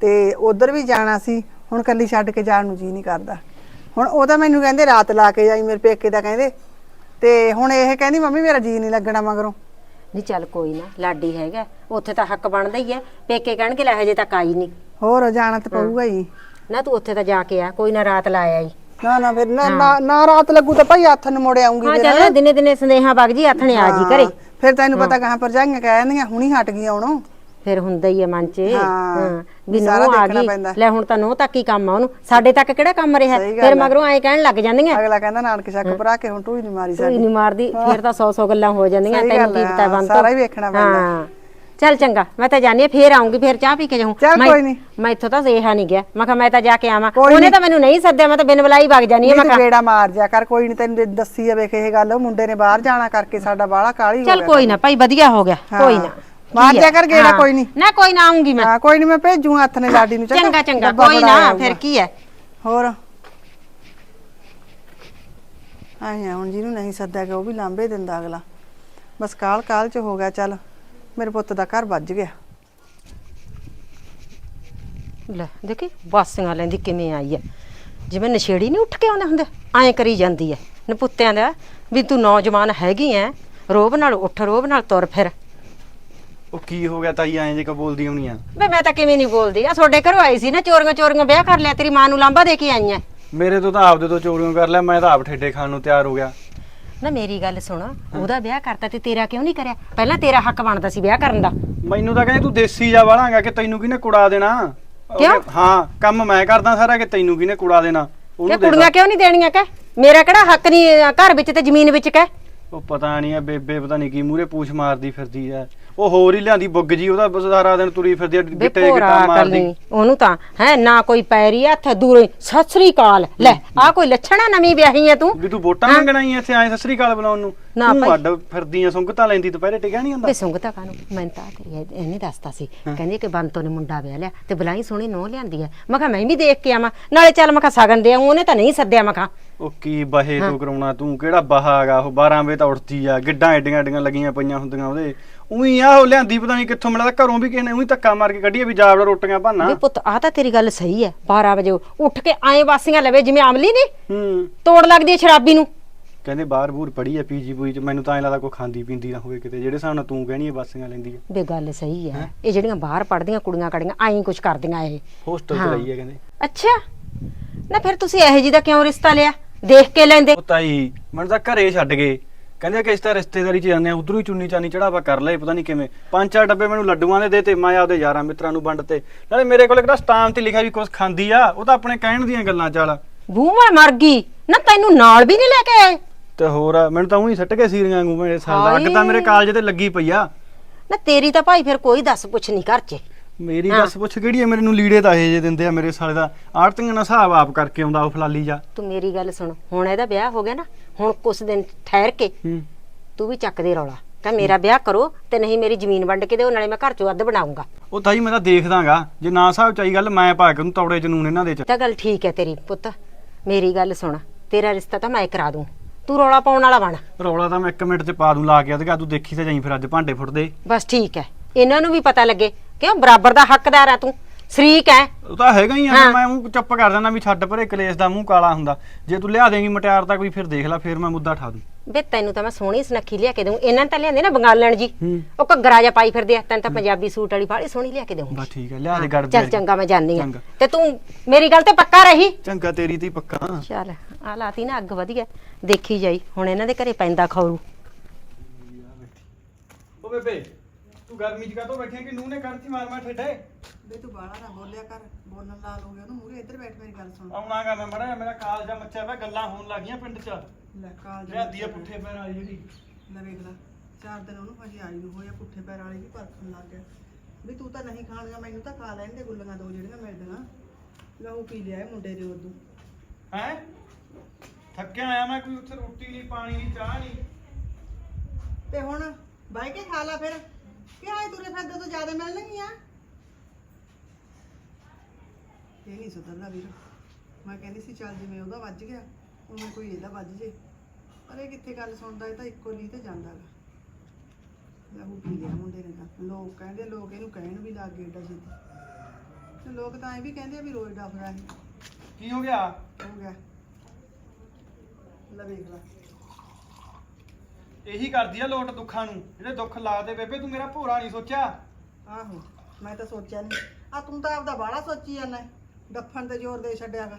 ਤੇ ਉਧਰ ਵੀ ਜਾਣਾ ਸੀ ਹੁਣ ਕੱਲੀ ਛੱਡ ਕੇ ਜਾਣ ਨੂੰ ਜੀ ਨਹੀਂ ਕਰਦਾ। ਹੁਣ ਉਹ ਤਾਂ ਮੈਨੂੰ ਕਹਿੰਦੇ ਰਾਤ ਲਾ ਕੇ ਜਾਈ ਮੇਰੇ ਪੇਕੇ ਦਾ ਕਹਿੰਦੇ। ਤੇ ਹੁਣ ਇਹ ਕਹਿੰਦੀ ਮੰਮੀ ਮੇਰਾ ਜੀ ਨਹੀਂ ਲੱਗਣਾ ਮਗਰੋਂ। ਨਹੀਂ ਚੱਲ ਕੋਈ ਨਾ ਲਾਡੀ ਹੈਗਾ ਉੱਥੇ ਤਾਂ ਹੱਕ ਬਣਦਾ ਹੀ ਹੈ ਪੇਕੇ ਕਹਿਣਗੇ ਲੈ ਹਜੇ ਤੱਕ ਆਈ ਨਹੀਂ। ਹੋਰ ਜਾਣਾ ਤਾਂ ਪਊਗਾ ਹੀ। ਨਾ ਤੂੰ ਉੱਥੇ ਤਾਂ ਜਾ ਕੇ ਆ ਕੋਈ ਨਾ ਰਾਤ ਲਾਇਆ ਹੀ ਨਾ ਨਾ ਫਿਰ ਨਾ ਨਾ- ਨਾ ਰਾਤ ਲੱਗੂ ਤਾਂ ਭਾਈ ਹੱਥ ਨੂੰ ਮੁੜ ਆਉਂਗੀ ਹਾਂ ਚੱਲ ਦਿਨੇ ਦਿਨੇ ਸੰਦੇਹਾ ਵਗ ਜੀ ਆਥਣੇ ਆ ਜੀ ਘਰੇ। ਫਿਰ ਤੈਨੂੰ ਪਤਾ ਕਹਾਂ ਪਰ ਜਾਈਆਂ ਕਹਿ ਦਿੰਦੀਆਂ ਹੁਣੀ ਹਟ ਗਈ ਆਉਣੋਂ ਫਿਰ ਹੁੰਦਾ ਹੀ ਹੈ ਮਨ 'ਚ। ਹਾਂ, ਵੀ ਸਾਰਾ ਆ ਦੇਖਣਾ ਗਈ। ਪੈਂਦਾ। ਲੈ ਹੁਣ ਤਾਂ ਨੋ ਤੱਕ ਹੀ ਕੰਮ ਆ ਉਹਨੂੰ। ਸਾਡੇ ਤੱਕ ਕਿਹੜਾ ਕੰਮ ਰਿਹਾ? ਸਹੀ ਗੱਲ ਫਿਰ ਆ। ਮਗਰੋਂ ਐਂ ਕਹਿਣ ਲੱਗ ਜਾਂਦੀਆਂ। ਅਗਲਾ ਕਹਿੰਦਾ ਨਾਨਕ ਸ਼ੱਕ ਭਰਾ ਕੇ ਹੁਣ ਤੂੰ ਹੀ ਨਹੀਂ ਮਾਰੀ ਸਾਡੀ। ਨਹੀਂ ਮਾਰਦੀ ਫਿਰ ਤਾਂ 100 100 ਗੱਲਾਂ ਹੋ ਜਾਂਦੀਆਂ ਸਹੀ ਤੈਨੂੰ ਗੱਲ ਕੀ ਪਤਾ ਬੰਦ ਸਾਰਾ ਹੀ ਵੇਖਣਾ ਪੈਂਦਾ। ਹਾਂ। ਚੱਲ ਚੰਗਾ ਮੈਂ ਤਾਂ ਜਾਣੀ ਫੇਰ ਆਉਂਗੀ ਫੇਰ ਚਾਹ ਪੀ ਕੇ ਜਾਊਂ ਚੱਲ ਮੈਂ- ਕੋਈ ਨੀ। ਮੈਂ ਇੱਥੋਂ ਤਾਂ ਜ਼ੇਹਾ ਨਹੀਂ ਗਿਆ ਮੈਂ ਕਿਹਾ ਮੈਂ ਤਾਂ ਜਾ ਕੇ ਆਵਾਂ ਕੋਈ ਉਹਨੇ। ਤਾਂ ਮੈਨੂੰ ਨਹੀਂ ਸੱਦਿਆ ਮੈਂ ਤਾਂ ਬਿਨ ਬੁਲਾਈ ਵਗ ਜਾਣੀ ਮੈਂ ਕਿਹਾ ਗੇੜਾ ਮਾਰ ਜਾ ਕਰ ਕੋਈ ਨਹੀਂ ਤੈਨੂੰ ਦੇ- ਦੱਸੀ ਆ ਵੇਖ ਇਹ ਗੱਲ ਉਹ ਮੁੰਡੇ ਨੇ ਬਾਹਰ ਜਾਣਾ ਕਰਕੇ ਸਾਡਾ ਬਾਹਲਾ ਕਾਲੀ ਹੋ ਚੱਲ ਗਿਆ ਕੋਈ ਨਾ ਭਾਈ ਵਧੀਆ ਹੋ ਗਿਆ ਹਾਂ। ਕੋਈ ਨਾ ਮਾਰ ਕੀ? ਕਰ ਗੇੜਾ ਹਾਂ। ਕੋਈ ਨੀ। ਨਾ ਕੋਈ ਨਾ ਆਉਂਗੀ ਮੈਂ ਹਾਂ ਕੋਈ ਨਹੀਂ ਮੈਂ ਭੇਜੂ ਹੱਥ ਨੇ ਲਾਡੀ ਨੂੰ ਚੰਗਾ ਚੰਗਾ ਡੱਬਾ ਕੋਈ ਫੜਾ ਨਾ ਆਊਗਾ। ਫਿਰ ਕੀ ਹੈ ਹੋਰ ਆਇਆ ਹੁਣ ਜਿਹਨੂੰ ਨਹੀਂ ਸੱਦਿਆ ਗਿਆ ਉਹ ਵੀ ਲਾਂਬੇ ਦਿੰਦਾ ਅਗਲਾ ਬਸ ਕਾਲ ਕਾਲ ਚ ਹੋ ਗਿਆ ਚੱਲ ਮੇਰੇ ਪੁੱਤ ਦਾ ਘਰ ਵੱਜ ਗਿਆ। ਲੈ ਦੇਖੀ ਬਾਸੀਆਂ ਲੈਂਦੀ ਕਿਵੇਂ ਆਈ ਐ। ਜਿਵੇਂ ਨਸ਼ੇੜੀ ਨਹੀਂ ਉੱਠ ਕੇ ਆਉਂਦੇ ਹੁੰਦੇ ਐਂ ਕਰੀ ਜਾਂਦੀ ਐ। ਨਪੁੱਤਿਆਂ ਦਾ ਵੀ ਤੂੰ ਨੌਜਵਾਨ ਹੈਗੀ ਐ ਰੋਬ ਨਾਲ ਉੱਠ ਰੋਬ ਨਾਲ ਤੁਰ ਫਿਰ। ਉਹ ਕੀ ਹੋ ਗਿਆ ਤਾਈ ਐਂ ਜੇ ਕ ਬੋਲਦੀ ਹੋਣੀ ਆ? ਵੇ ਮੈਂ ਤਾਂ ਕਿਵੇਂ ਨਹੀਂ ਬੋਲਦੀ। ਆ ਤੁਹਾਡੇ ਘਰੋਂ ਆਈ ਸੀ ਨਾ ਚੋਰੀਆਂ ਚੋਰੀਆਂ ਵਿਆਹ ਕਰ ਲਿਆ ਤੇਰੀ ਮਾਂ ਨੂੰ ਲਾਂਬਾ ਦੇ ਕੇ ਆਈ ਐ। ਮੇਰੇ ਤੋਂ ਤਾਂ ਆਪਦੇ ਤੋਂ ਚੋਰੀਆਂ ਕਰ ਲਿਆ ਮੈਂ ਤਾਂ ਆਪ ਠੇਡੇ ਖਾਣ ਨੂੰ ਤਿਆਰ ਹੋ ਗਿਆ। ਨਾ ਮੇਰੀ ਗੱਲ ਸੁਣ ਉਹਦਾ ਵਿਆਹ ਕਰਤਾ ਤੇ ਤੇਰਾ ਕਿਉਂ ਨਹੀਂ ਕਰਿਆ? ਪਹਿਲਾਂ ਤੇਰਾ ਹੱਕ ਬਣਦਾ ਸੀ ਵਿਆਹ ਕਰਨ ਦਾ। ਮੈਨੂੰ ਤਾਂ ਕਹਿੰਦੇ ਤੂੰ ਦੇਸੀ ਜਾ ਵਾਲਾਂਗਾ ਕਿ ਤੈਨੂੰ ਕਿਹਨੇ ਕੁੜਾ ਦੇਣਾ? ਕਿਉਂ? ਹਾਂ ਕੰਮ ਮੈਂ ਕਰਦਾ ਸਾਰਾ ਕਿ ਤੈਨੂੰ ਕਿਹਨੇ ਕੁੜਾ ਦੇਣਾ? ਉਹਨੂੰ ਦੇ ਕੁੜੀਆਂ ਕਿਉਂ ਨਹੀਂ ਦੇਣੀਆਂ ਕਹਿ? ਮੇਰਾ ਕਿਹੜਾ ਹੱਕ ਨਹੀਂ ਘਰ ਵਿੱਚ ਤੇ ਜ਼ਮੀਨ ਵਿੱਚ ਕਹਿ? ਉਹ ਪਤਾ ਨਹੀਂ ਆ ਬੇਬੇ ਪਤਾ ਨਹੀਂ ਕੀ ਮੂਰੇ ਪੂਛ ਮਾਰਦੀ ਫਿਰਦੀ ਆ। ਉਹ ਹੋਰ ਹੀ ਲਿਆਂਦੀ ਬੁੱਗ ਜੀ ਉਹਦਾ ਬਸ ਸਾਰਾ ਦਿਨ ਤੁਰੀ ਫਿਰਦੀ ਆ ਗਿੱਟੇ ਭੋਰਾ ਗਿੱਟਾ ਮਾਰਦੀ। ਕਰਨੀ ਉਹਨੂੰ ਤਾਂ ਹੈ ਨਾ ਕੋਈ ਪੈਰੀ ਹੱਥ ਦੂਰੇ ਸਤਿ ਸ੍ਰੀ ਅਕਾਲ। ਲੈ ਆ ਕੋਈ ਲੱਛਣਾ ਨਵੀਂ ਵਿਆਹੀ ਐ ਤੂੰ? ਵੀ ਤੂੰ ਵੋਟਾਂ ਮੰਗਣਾ ਹੀ ਇੱਥੇ ਆਏ ਸਸਰੀ ਕਾਲ ਬੁਲਾਉਣ ਨੂੰ? ਨਾ ਤੂੰ ਭਾਈ। ਅੱਡ ਫਿਰਦੀ ਆ ਸੁੰਗਤਾ ਲੈਂਦੀ ਦੁਪਹਿਰੇ ਟਿਕਿਆ ਨਹੀਂ ਹੁੰਦਾ? ਵੇ ਸੁੰਗਤਾ ਕਾਨੂੰ ਮੈਂ ਤਾਂ ਤੇਰੀ ਇਹ- ਇਹਨੇ ਦੱਸਤਾ ਸੀ। ਕਹਿੰਦੀ ਕਿ ਬੰਤੋ ਨੇ ਮੁੰਡਾ ਵਿਆਹ ਲਿਆ ਤੇ ਬਲਾਈ ਸੋਹਣੀ ਨੋ ਲਿਆਂਦੀ ਐ ਮੈਂ ਕਿਹਾ ਮੈਂ ਵੀ ਦੇਖ ਕੇ ਆਵਾਂ। ਨਾਲੇ ਚੱਲ ਮੈਂ ਕਿਹਾ ਸਗਨ ਦੇ ਆਊਂ, ਉਹਨੇ ਤਾਂ ਨਹੀਂ ਸੱਦਿਆ ਮੈਂ ਕਿਹਾ। ਉਹ ਕੀ ਬਹੇ ਤੂੰ ਕਰਾਉਣਾ ਤੂੰ? ਕਿਹੜਾ ਬਹਾ ਹੈਗਾ? ਉਹ 12 ਵਜੇ ਤਾਂ ਉੱਠਦੀ ਆ। ਗਿੱਡਾਂ ਐਡੀਆਂ ਐਡੀਆਂ ਲੱਗੀਆਂ ਪਈਆਂ ਹੁੰਦੀਆਂ ਉਹਦੇ। ਉਹੀ ਆ ਉਹ ਲਿਆਂਦੀ ਪਤਾ ਨਹੀਂ ਕਿੱਥੋਂ ਮਿਲਦਾ ਘਰੋਂ ਵੀ ਕਿਸੇ ਨੇ ਉਹੀ ਧੱਕਾ ਮਾਰ ਕੇ ਕੱਢੀ ਆ ਵੀ ਜਾਵੜਾ ਰੋਟੀਆਂ ਭਾਨਾ। ਵੇ ਪੁੱਤ ਆ ਤਾਂ ਤੇਰੀ ਗੱਲ ਸਹੀ ਐ 12 ਵਜੇ ਉੱਠ ਕੇ ਆਏ ਵਾਸੀਆਂ ਲਵੇ ਜਿਵੇਂ ਆਮਲੀ ਨਹੀਂ ਹੂੰ। ਤੋੜ ਲੱਗਦੀ ਐ ਸ਼ਰਾਬੀ ਨੂੰ। ਕਹਿੰਦੇ ਬਾਹਰ ਬੂਰ ਪੜੀ ਆ ਪੀਜੀ ਪੂਈ ਚ ਮੈਨੂੰ ਤਾਂ ਐ ਲੱਗਦਾ ਕੋਈ ਖਾਂਦੀ ਪੀਂਦੀ ਨਾ ਹੋਵੇ ਕਿਤੇ ਜਿਹੜੇ ਹਿਸਾਬ ਨਾਲ ਤੂੰ ਕਹਿਣੀ ਆ ਬਾਸੀਆਂ ਲੈਂਦੀ ਆ ਵੇ ਗੱਲ ਸਹੀ ਐ ਇਹ ਜਿਹੜੀਆਂ ਬਾਹਰ ਪੜਦੀਆਂ ਕੁੜੀਆਂ ਕੜੀਆਂ ਆਈ ਕੁਛ ਕਰਦੀਆਂ ਇਹ। ਹੋਸਟਲ ਚ ਹਾਂ। ਰਹੀ ਆ ਕਹਿੰਦੇ। ਅੱਛਾ। ਨਾ ਫਿਰ ਤੁਸੀਂ ਇਹੋ ਜੀ ਦਾ ਕਿਉਂ ਰਿਸ਼ਤਾ ਲਿਆ? ਦੇਖ ਕੇ ਲੈਂਦੇ। ਉਹ ਤਾਈ ਮੈਨੂੰ ਤਾਂ ਘਰੇ ਛੱਡ ਗਏ। ਕਹਿੰਦੇ ਕਿ ਇਸ ਤਾਂ ਰਿਸ਼ਤੇਦਾਰੀ ਚ ਜਾਂਦੇ ਆ ਉਧਰੋਂ ਹੀ ਚੁੰਨੀ ਚਾਨੀ ਚੜਾਵਾ ਕਰ ਲਏ ਪਤਾ ਨਹੀਂ ਕਿਵੇਂ। ਪੰਜ ਚਾਰ ਡੱਬੇ ਮੈਨੂੰ ਲੱਡੂਆਂ ਦੇ ਦੇਤੇ ਮੈਂ ਆਪਦੇ ਯਾਰਾਂ ਮਿੱਤਰਾਂ ਨੂੰ ਵੰਡ ਤੇ। ਨਾਲੇ ਮੇਰੇ ਕੋਲ ਕਿਹੜਾ ਸਟਾਮ ਤੇ ਲਿਖਿਆ ਵੀ ਕੁਝ ਖਾਂਦੀ ਆ ਉਹ ਤਾਂ ਆਪਣੇ ਕਹਿਣ ਦੀਆਂ ਗੱਲਾਂ ਚੱਲ। ਬੂਮਾ ਮਰ ਗਈ ਨਾ ਤੈਨੂੰ ਨਾਲ ਵੀ ਨਹੀਂ ਲੈ ਕੇ ਆਏ? ਤੇ ਹੋਰ ਆ, ਮੈਨੂੰ ਤਾਂ ਉਹੀ ਸੱਟ ਕੇ ਸੀਰੀਆਂ ਵਾਂਗੂ ਮੇਰੇ ਸਾਲ ਦਾ। ਅੱਗ ਤਾਂ। ਮੇਰੇ ਕਾਲਜ ਤੇ ਲੱਗੀ ਪਈ ਆ। ਨਾ ਤੇਰੀ ਤਾਂ ਭਾਈ ਫਿਰ ਕੋਈ ਦੱਸ ਪੁੱਛ ਨਹੀਂ ਘਰ 'ਚ। ਮੇਰੀ ਦੱਸ ਪੁੱਛ ਕਿਹੜੀ ਆ? ਮੈਨੂੰ ਲੀੜੇ ਤਾਂ ਇਹ ਜੇ ਦਿੰਦੇ ਆ ਮੇਰੇ ਸਾਲੇ ਦਾ। ਆੜਤੀਆਂ ਨਾਲ ਹਿਸਾਬ ਆਪ ਕਰਕੇ ਆਉਂਦਾ ਉਹ ਫਲਾਲੀ ਜਾ ਤੂੰ ਮੇਰੀ ਗੱਲ ਸੁਣ ਹੁਣ ਇਹਦਾ ਵਿਆਹ ਹੋ ਗਿਆ ਨਾ ਹੁਣ ਕੁਛ ਦਿਨ ਠਹਿਰ ਕੇ ਹੂੰ। ਤੂੰ ਵੀ ਚੱਕ ਦੇ ਰੌਲਾ। ਕਹ ਮੇਰਾ ਵਿਆਹ ਕਰੋ ਤੇ ਨਹੀਂ ਮੇਰੀ ਜ਼ਮੀਨ ਵੰਡ ਕੇ ਦਿਓ ਨਾਲੇ ਮੈਂ ਘਰ 'ਚੋਂ ਅੱਧ ਬਣਾਉਂਗਾ। ਉਹ ਤਾਈ ਮੈਂ ਤਾਂ ਦੇਖਦਾਗਾ। ਜੇ ਨਾ ਹਿਸਾਬ ਚਾਈ ਗੱਲ ਮੈਂ ਪਾ ਕੇ ਉਹਨੂੰ ਤੌੜੇ ਚ ਨੂਨ ਇਹਨਾਂ ਦੇ ਚ। ਤਾਂ ਗੱਲ ਠੀਕ ਹੈ ਤੇਰੀ ਪੁੱਤ। ਮੇਰੀ ਗੱਲ ਸੁਣ। ਤੇਰਾ ਰਿਸ਼ਤਾ ਤਾਂ ਮੈਂ ਕਰਾ ਦੂੰ। ਤੂੰ ਰੌਲਾ ਪਾਉਣ ਵਾਲਾ ਬਣ। ਰੌਲਾ ਤਾਂ ਮੈਂ 1 ਮਿੰਟ ਚ ਪਾ ਦੂੰ ਲਾ ਕੇ ਤੇ ਤੂੰ ਦੇਖੀ ਤੇ ਜਾਈ ਫਿਰ ਅੱਜ ਭਾਂਡੇ ਫੁੱਟਦੇ। ਬਸ ਠੀਕ ਹੈ। ਇਹਨਾਂ ਨੂੰ ਵੀ ਪਤਾ ਲੱਗੇ ਕਿਉਂ ਬਰਾਬਰ ਦਾ ਹੱਕਦਾਰ ਹੈ ਤੂੰ। ਸ਼ਰੀਕ ਹੈ। ਉਹ ਤਾਂ ਹੈਗਾ ਹੀ ਆ ਹਾਂ। ਮੈਂ ਮੂੰਹ ਚੁੱਪ ਕਰ ਦਿੰਦਾ ਵੀ ਛੱਡ ਪਰੇ ਕਲੇਸ਼ ਦਾ ਮੂੰਹ ਕਾਲਾ ਹੁੰਦਾ। ਜੇ ਤੂੰ ਲਿਆ ਦੇਂਗੀ ਮਟਿਆਰ ਤਾਂ ਕੋਈ ਫਿਰ ਦੇਖ ਲੈ ਫਿਰ ਮੈਂ ਮੁੱਦਾ ਠਾ ਦੂੰ। ਵੇ ਤੈਨੂੰ ਤਾਂ ਮੈਂ ਸੋਹਣੀ ਸੁਨੱਖੀ ਲਿਆ ਕੇ ਦਊਂ ਇਹਨਾਂ ਨੇ ਤਾਂ ਲਿਆਂਦੇ ਨਾ ਬੰਗਾਲਣ ਜੀ। ਹੂੰ। ਉਹ ਘੱਗਰਾ ਜਿਹਾ ਪਾਈ ਫਿਰਦੇ ਆ ਤੈਨੂੰ ਤਾਂ ਪੰਜਾਬੀ ਸੂਟ ਵਾਲੀ ਬਾਹਲੀ ਸੋਹਣੀ ਲਿਆ ਕੇ ਦਊਂ ਬਸ ਠੀਕ ਹੈ ਲਿਆ ਦੇ ਗੜ ਚੱਲ ਚੰਗਾ ਮੈਂ ਜਾਣੀ ਆ ਚੰਗਾ। ਤੇ ਤੂੰ ਮੇਰੀ ਗੱਲ ਤੇ ਪੱਕਾ ਰਹੀ? ਚੰਗਾ ਤੇਰੀ ਤੇ ਹੀ ਪੱਕਾ। ਚੱਲ ਆ ਲਾਤੀ ਨਾ ਅੱਗ ਵਧੀਆ ਦੇਖੀ ਜਾਈ ਹੁਣ ਇਹਨਾਂ ਦੇ ਘਰੇ ਪੈਂਦਾ ਖੌਰੂ। ਓ ਬੇਬੇ ਤੂੰ ਗਰਮੀ ਚ ਕਾਤੋਂ ਬੈਠੀ ਕਿ ਨੂੰਹ ਨੇ ਕਰਤੀ ਮਾਰ ਮਾਰ ਠੇਡੇ ਬੇ ਤੂੰ ਬਾਹਲਾ ਨਾ ਬੋਲਿਆ ਕਰ। ਬੋਲਣ ਲਾਲ ਹੋ ਗਿਆ ਉਹਨੂੰ ਮੂਰੇ ਇੱਧਰ ਬੈਠ ਮੇਰੀ ਗੱਲ ਸੁਣ। ਆਉਣਾਗਾ ਮੈਂ ਮੜਾ ਮੇਰਾ ਕਾਲਜਾ ਮੱਚਿਆ ਪਿਆ ਗੱਲਾਂ ਹੋਣ ਲੱਗੀਆਂ ਪਿੰਡ ਚ। ਲੈ ਕਾਲ ਲਿਆਦੀ ਆ ਪੁੱਠੇ ਪੈਰ ਵਾਲੀ ਜਿਹੜੀ। ਲੈ ਵੇਖ ਲੈ ਚਾਰ ਦਿਨ ਉਹਨੂੰ ਹਜੇ ਆਈ ਨੂੰ ਹੋਇਆ ਪੁੱਠੇ ਪੈਰ ਵਾਲੀ ਵੀ ਪਰਖਣ ਲੱਗ ਗਿਆ। ਵੀ ਤੂੰ ਤਾਂ ਨਹੀਂ ਖਾਣੀਆਂ ਮੈਨੂੰ ਤਾਂ ਖਾ ਲੈਣ ਦੇ ਗੁੱਲੀਆਂ ਦੋ ਜਿਹੜੀਆਂ ਮਿਲਦੀਆਂ ਲਹੂ ਪੀ ਲਿਆ ਇਹ ਮੁੰਡੇ ਦੇ ਉਦੋਂ। ਹੈ? ਥੱਕਿਆ ਆਇਆ ਮੈਂ ਕੋਈ ਉੱਥੇ ਰੋਟੀ ਨਹੀਂ ਪਾਣੀ ਨਹੀਂ ਚਾਹ ਨਹੀਂ। ਤੇ ਹੁਣ ਬਾਈ ਕੇ ਖਾ ਲਾ ਫਿਰ। ਕਿ ਆਏ ਤੁਰੇ ਫਿਰਦੇ ਤੋਂ ਜ਼ਿਆਦਾ ਮਿਲਣਗੀਆਂ ਇਹ ਨਹੀਂ ਸੁਧਰਦਾ ਵੀਰ। ਮੈਂ ਕਹਿੰਦੀ ਸੀ ਚੱਲ ਜਿਵੇਂ ਉਹਦਾ ਵੱਜ ਗਿਆ ਉਵੇਂ ਕੋਈ ਇਹਦਾ ਵੱਜ ਜੇ। ਪਰ ਇਹ ਕਿੱਥੇ ਗੱਲ ਸੁਣਦਾ ਇਹ ਤਾਂ ਇੱਕੋ ਲਈ ਤੇ ਜਾਂਦਾ ਗਾ। ਲਹੂ ਪੀ ਲਿਆ ਮੁੰਡੇ ਨੇ ਤਾਂ। ਲੋਕ ਕਹਿੰਦੇ ਲੋਕ ਇਹਨੂੰ ਕਹਿਣ ਵੀ ਲੱਗ ਗਏ ਏਡਾ ਛੇਤੀ। ਤੇ ਲੋਕ ਤਾਂ ਐ ਵੀ ਕਹਿੰਦੇ ਆ ਵੀ ਰੋਜ਼ ਡਫਰਾ ਹੈ ਕੀ ਹੋ ਗਿਆ? ਹੋ ਗਿਆ। ਲੈ ਵੇਖ ਲੈ। ਇਹੀ ਕਰਦੀ ਆ ਲੋਟ ਦੁੱਖਾਂ ਨੂੰ ਜਿਹੜੇ ਦੁੱਖ ਲਾਦੇ ਬੇਬੇ ਤੂੰ ਮੇਰਾ ਭੋਰਾ ਨਹੀਂ ਸੋਚਿਆ? ਆਹੋ ਮੈਂ ਤਾਂ ਸੋਚਿਆ ਨਹੀਂ ਆ ਤੂੰ ਤਾਂ ਆਪਦਾ ਬਾਹਲਾ ਸੋਚੀ ਜਾਂਦਾ। ਡੱਫਣ ਤੇ ਜ਼ੋਰ ਦੇ ਛੱਡਿਆਗਾ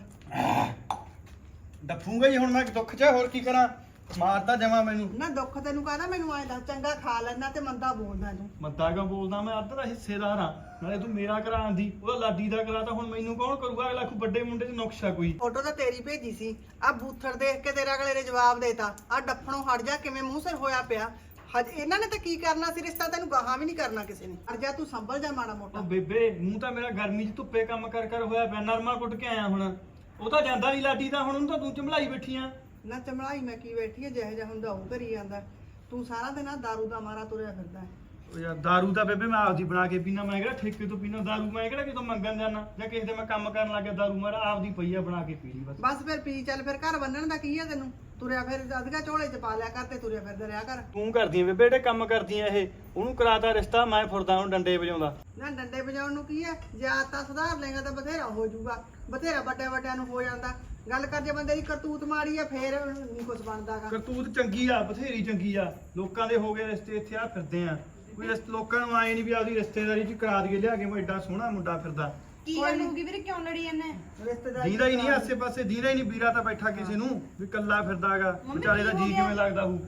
ਡੱਫੂਗਾ ਹੀ ਹੁਣ ਮੈਂ ਦੁੱਖ 'ਚ ਹੋਰ ਕੀ ਕਰਾਂ? ਮਾਰਦਾ ਜਮਾ ਮੈਨੂੰ। ਨਾ ਦੁੱਖ ਤੈਨੂੰ ਕਹਦਾ ਮੈਨੂੰ ਐਂ ਦੱਸ ਚੰਗਾ ਖਾ ਲੈਣਾ ਤੇ ਮੰਦਾ ਬੋਲਦਾ ਤੂੰ। ਮੱਦਾ ਕਿਉਂ ਬੋਲਦਾ? ਮੈਂ ਅੱਧ ਦਾ ਹਿੱਸੇਦਾਰ ਆ ਨਾਲੇ ਤੂੰ ਮੇਰਾ ਕਰਾਉਂਦੀ ਉਹਦਾ ਲਾਡੀ ਦਾ ਕਰਾਤਾ ਹੁਣ ਮੈਨੂੰ ਕੌਣ ਕਰੂਗਾ? ਅਗਲਾ ਕੋਈ ਵੱਡੇ ਮੁੰਡੇ 'ਚ ਨੁਕਸ਼ਾ ਕੋਈ। ਫੋਟੋ ਤਾਂ ਤੇਰੀ ਭੇਜੀ ਸੀ। ਆ ਬੂਥੜ ਦੇਖ ਕੇ ਤੇਰਾ ਅਗਲੇ ਨੇ ਜਵਾਬ ਦੇਤਾ। ਆ ਡੱਫਣੋਂ ਹਟ ਜਾ ਕਿਵੇਂ ਮੂੰਹ ਸਿਰ ਹੋਇਆ ਪਿਆ। ਹਜ ਇਹਨਾਂ ਨੇ ਤਾਂ ਕੀ ਕਰਨਾ ਸੀ? ਰਿਸ਼ਤਾ ਤੈਨੂੰ ਗਾਹਾਂ ਵੀ ਨਹੀਂ ਕਰਨਾ ਕਿਸੇ ਨੇ। ਹਟ ਜਾ ਤੂੰ ਸੰਭਲ ਜਾ ਮਾੜਾ ਮੋਟਾ। ਉਹ ਬੇਬੇ ਮੂੰਹ ਤਾਂ ਮੇਰਾ ਗਰਮੀ 'ਚ ਧੁੱਪੇ ਕੰਮ ਕਰ ਕਰ ਹੋਇਆ ਪਿਆ। ਨਰਮਾ ਕੁੱਟ ਕੇ ਆਇਆ ਹੁਣ। ਉਹ ਤਾਂ ਜਾਂਦਾ ਨਹੀਂ ਲਾਡੀ ਦਾ ਹੁਣ ਉਹਨੂੰ ਤਾਂ ਤੂੰ ਚਮਲਾਈ ਬੈਠੀ ਆ। ਨਾ ਚਮੜਾਈ ਮੈਂ ਕੀ ਬੈਠੀ ਆ ਜਿਹੋ ਜਿਹਾ ਹੁੰਦਾ ਉਹ ਕਰੀ ਜਾਂਦਾ। ਤੂੰ ਸਾਰਾ ਦਿਨ ਆ ਦਾਰੂ ਦਾ ਮਾਰਾ ਤੁਰਿਆ ਫਿਰਦਾ ਹੈ। ਉਹ ਯਾਰ ਦਾਰੂ ਤਾਂ ਬੇਬੇ ਮੈਂ ਆਪਦੀ ਬਣਾ ਕੇ ਪੀਣਾ ਮੈਂ ਕਿਹੜਾ ਠੇਕੇ ਤੋਂ ਪੀਣਾ ਦਾਰੂ ਮੈਂ ਕਿਹੜਾ ਕਿਤੋਂ ਮੰਗਣ ਜਾਣਾ ਜਾਂ ਕਿਸੇ ਦੇ ਮੈਂ ਕੰਮ ਕਰਨ ਲੱਗ ਗਿਆ ਦਾਰੂ ਮੇਰਾ ਆਪਦੀ ਪਈ ਆ ਬਣਾ ਕੇ ਪੀ ਲਈ ਬਸ। ਬਸ ਫਿਰ ਪੀ ਚੱਲ ਫਿਰ ਘਰ ਬੰਨਣ ਦਾ ਕੀ ਆ ਤੈਨੂੰ? ਤੁਰਿਆ ਫਿਰ ਅਧਿਕਾ ਝੋਲੇ ਚ ਪਾ ਲਿਆ ਕਰ ਤੇ ਤੁਰਿਆ ਫਿਰਦਾ ਰਿਹਾ ਕਰ। ਤੂੰ ਕਰਦੀ ਆ ਬੇਬੇ ਜਿਹੜੇ ਕੰਮ ਕਰਦੀ ਆ ਇਹ ਉਹਨੂੰ ਕਰਾਤਾ ਰਿਸ਼ਤਾ ਮੈਂ ਫੁਰਦਾ ਹੁਣ ਡੰਡੇ ਵਜਾਉਂਦਾ। ਨਾ ਡੰਡੇ ਵਜਾਉਣ ਨੂੰ ਕੀ ਹੈ ਜੇ ਆਦਤਾਂ ਸੁਧਾਰ ਲੇਗਾ ਤਾਂ ਬਥੇਰਾ ਹੋ ਜਾਊਗਾ। ਬਥੇਰਾ ਵੱਡੇ ਵੱਡਿਆਂ ਨੂੰ ਹੋ ਜਾਂਦਾ। ਗੱਲ ਕਰ ਜੇ ਬੰਦੇ ਦੀ ਕਰਤੂਤ ਮਾੜੀ ਆ ਫੇਰ ਨਹੀਂ ਕੁਝ ਬਣਦਾਗਾ ਕਰਤੂਤ ਚੰਗੀ ਆ ਬਥੇਰੀ ਚੰਗੀ ਆ। ਲੋਕਾਂ ਦੇ ਹੋ ਗਏ ਰਿਸ਼ਤੇ ਇੱਥੇ ਆ ਫਿਰਦੇ ਆ। ਕੋਈ ਰਿਸ਼ਤੇ ਲੋਕਾਂ ਨੂੰ ਆਏ ਨਹੀਂ ਵੀ ਆਪਦੀ ਰਿਸ਼ਤੇਦਾਰੀ ਚ ਕਰਾ ਦਈਏ ਲਿਆ ਕੇ ਮੈਂ ਐਡਾ ਸੋਹਣਾ ਮੁੰਡਾ ਫਿਰਦਾ। ਕੀ ਗੱਲ ਵੀਰੇ ਕਿਉਂ ਲੜੀ ਜਾਂਦੇ ਰਿਸ਼ਤੇਦਾਰੀ ਦੀਦਾ ਹੀ ਨਹੀਂ ਆਸੇ ਪਾਸੇ ਦੀਦਾ ਹੀ ਨਹੀਂ ਵੀਰਾ ਤਾਂ ਬੈਠਾ ਕਿਸੇ ਨੂੰ ਵੀ ਕੱਲਾ ਫਿਰਦਾਗਾ ਵਿਚਾਰੇ ਦਾ ਜੀ ਕਿਵੇਂ ਲੱਗਦਾ ਹੂ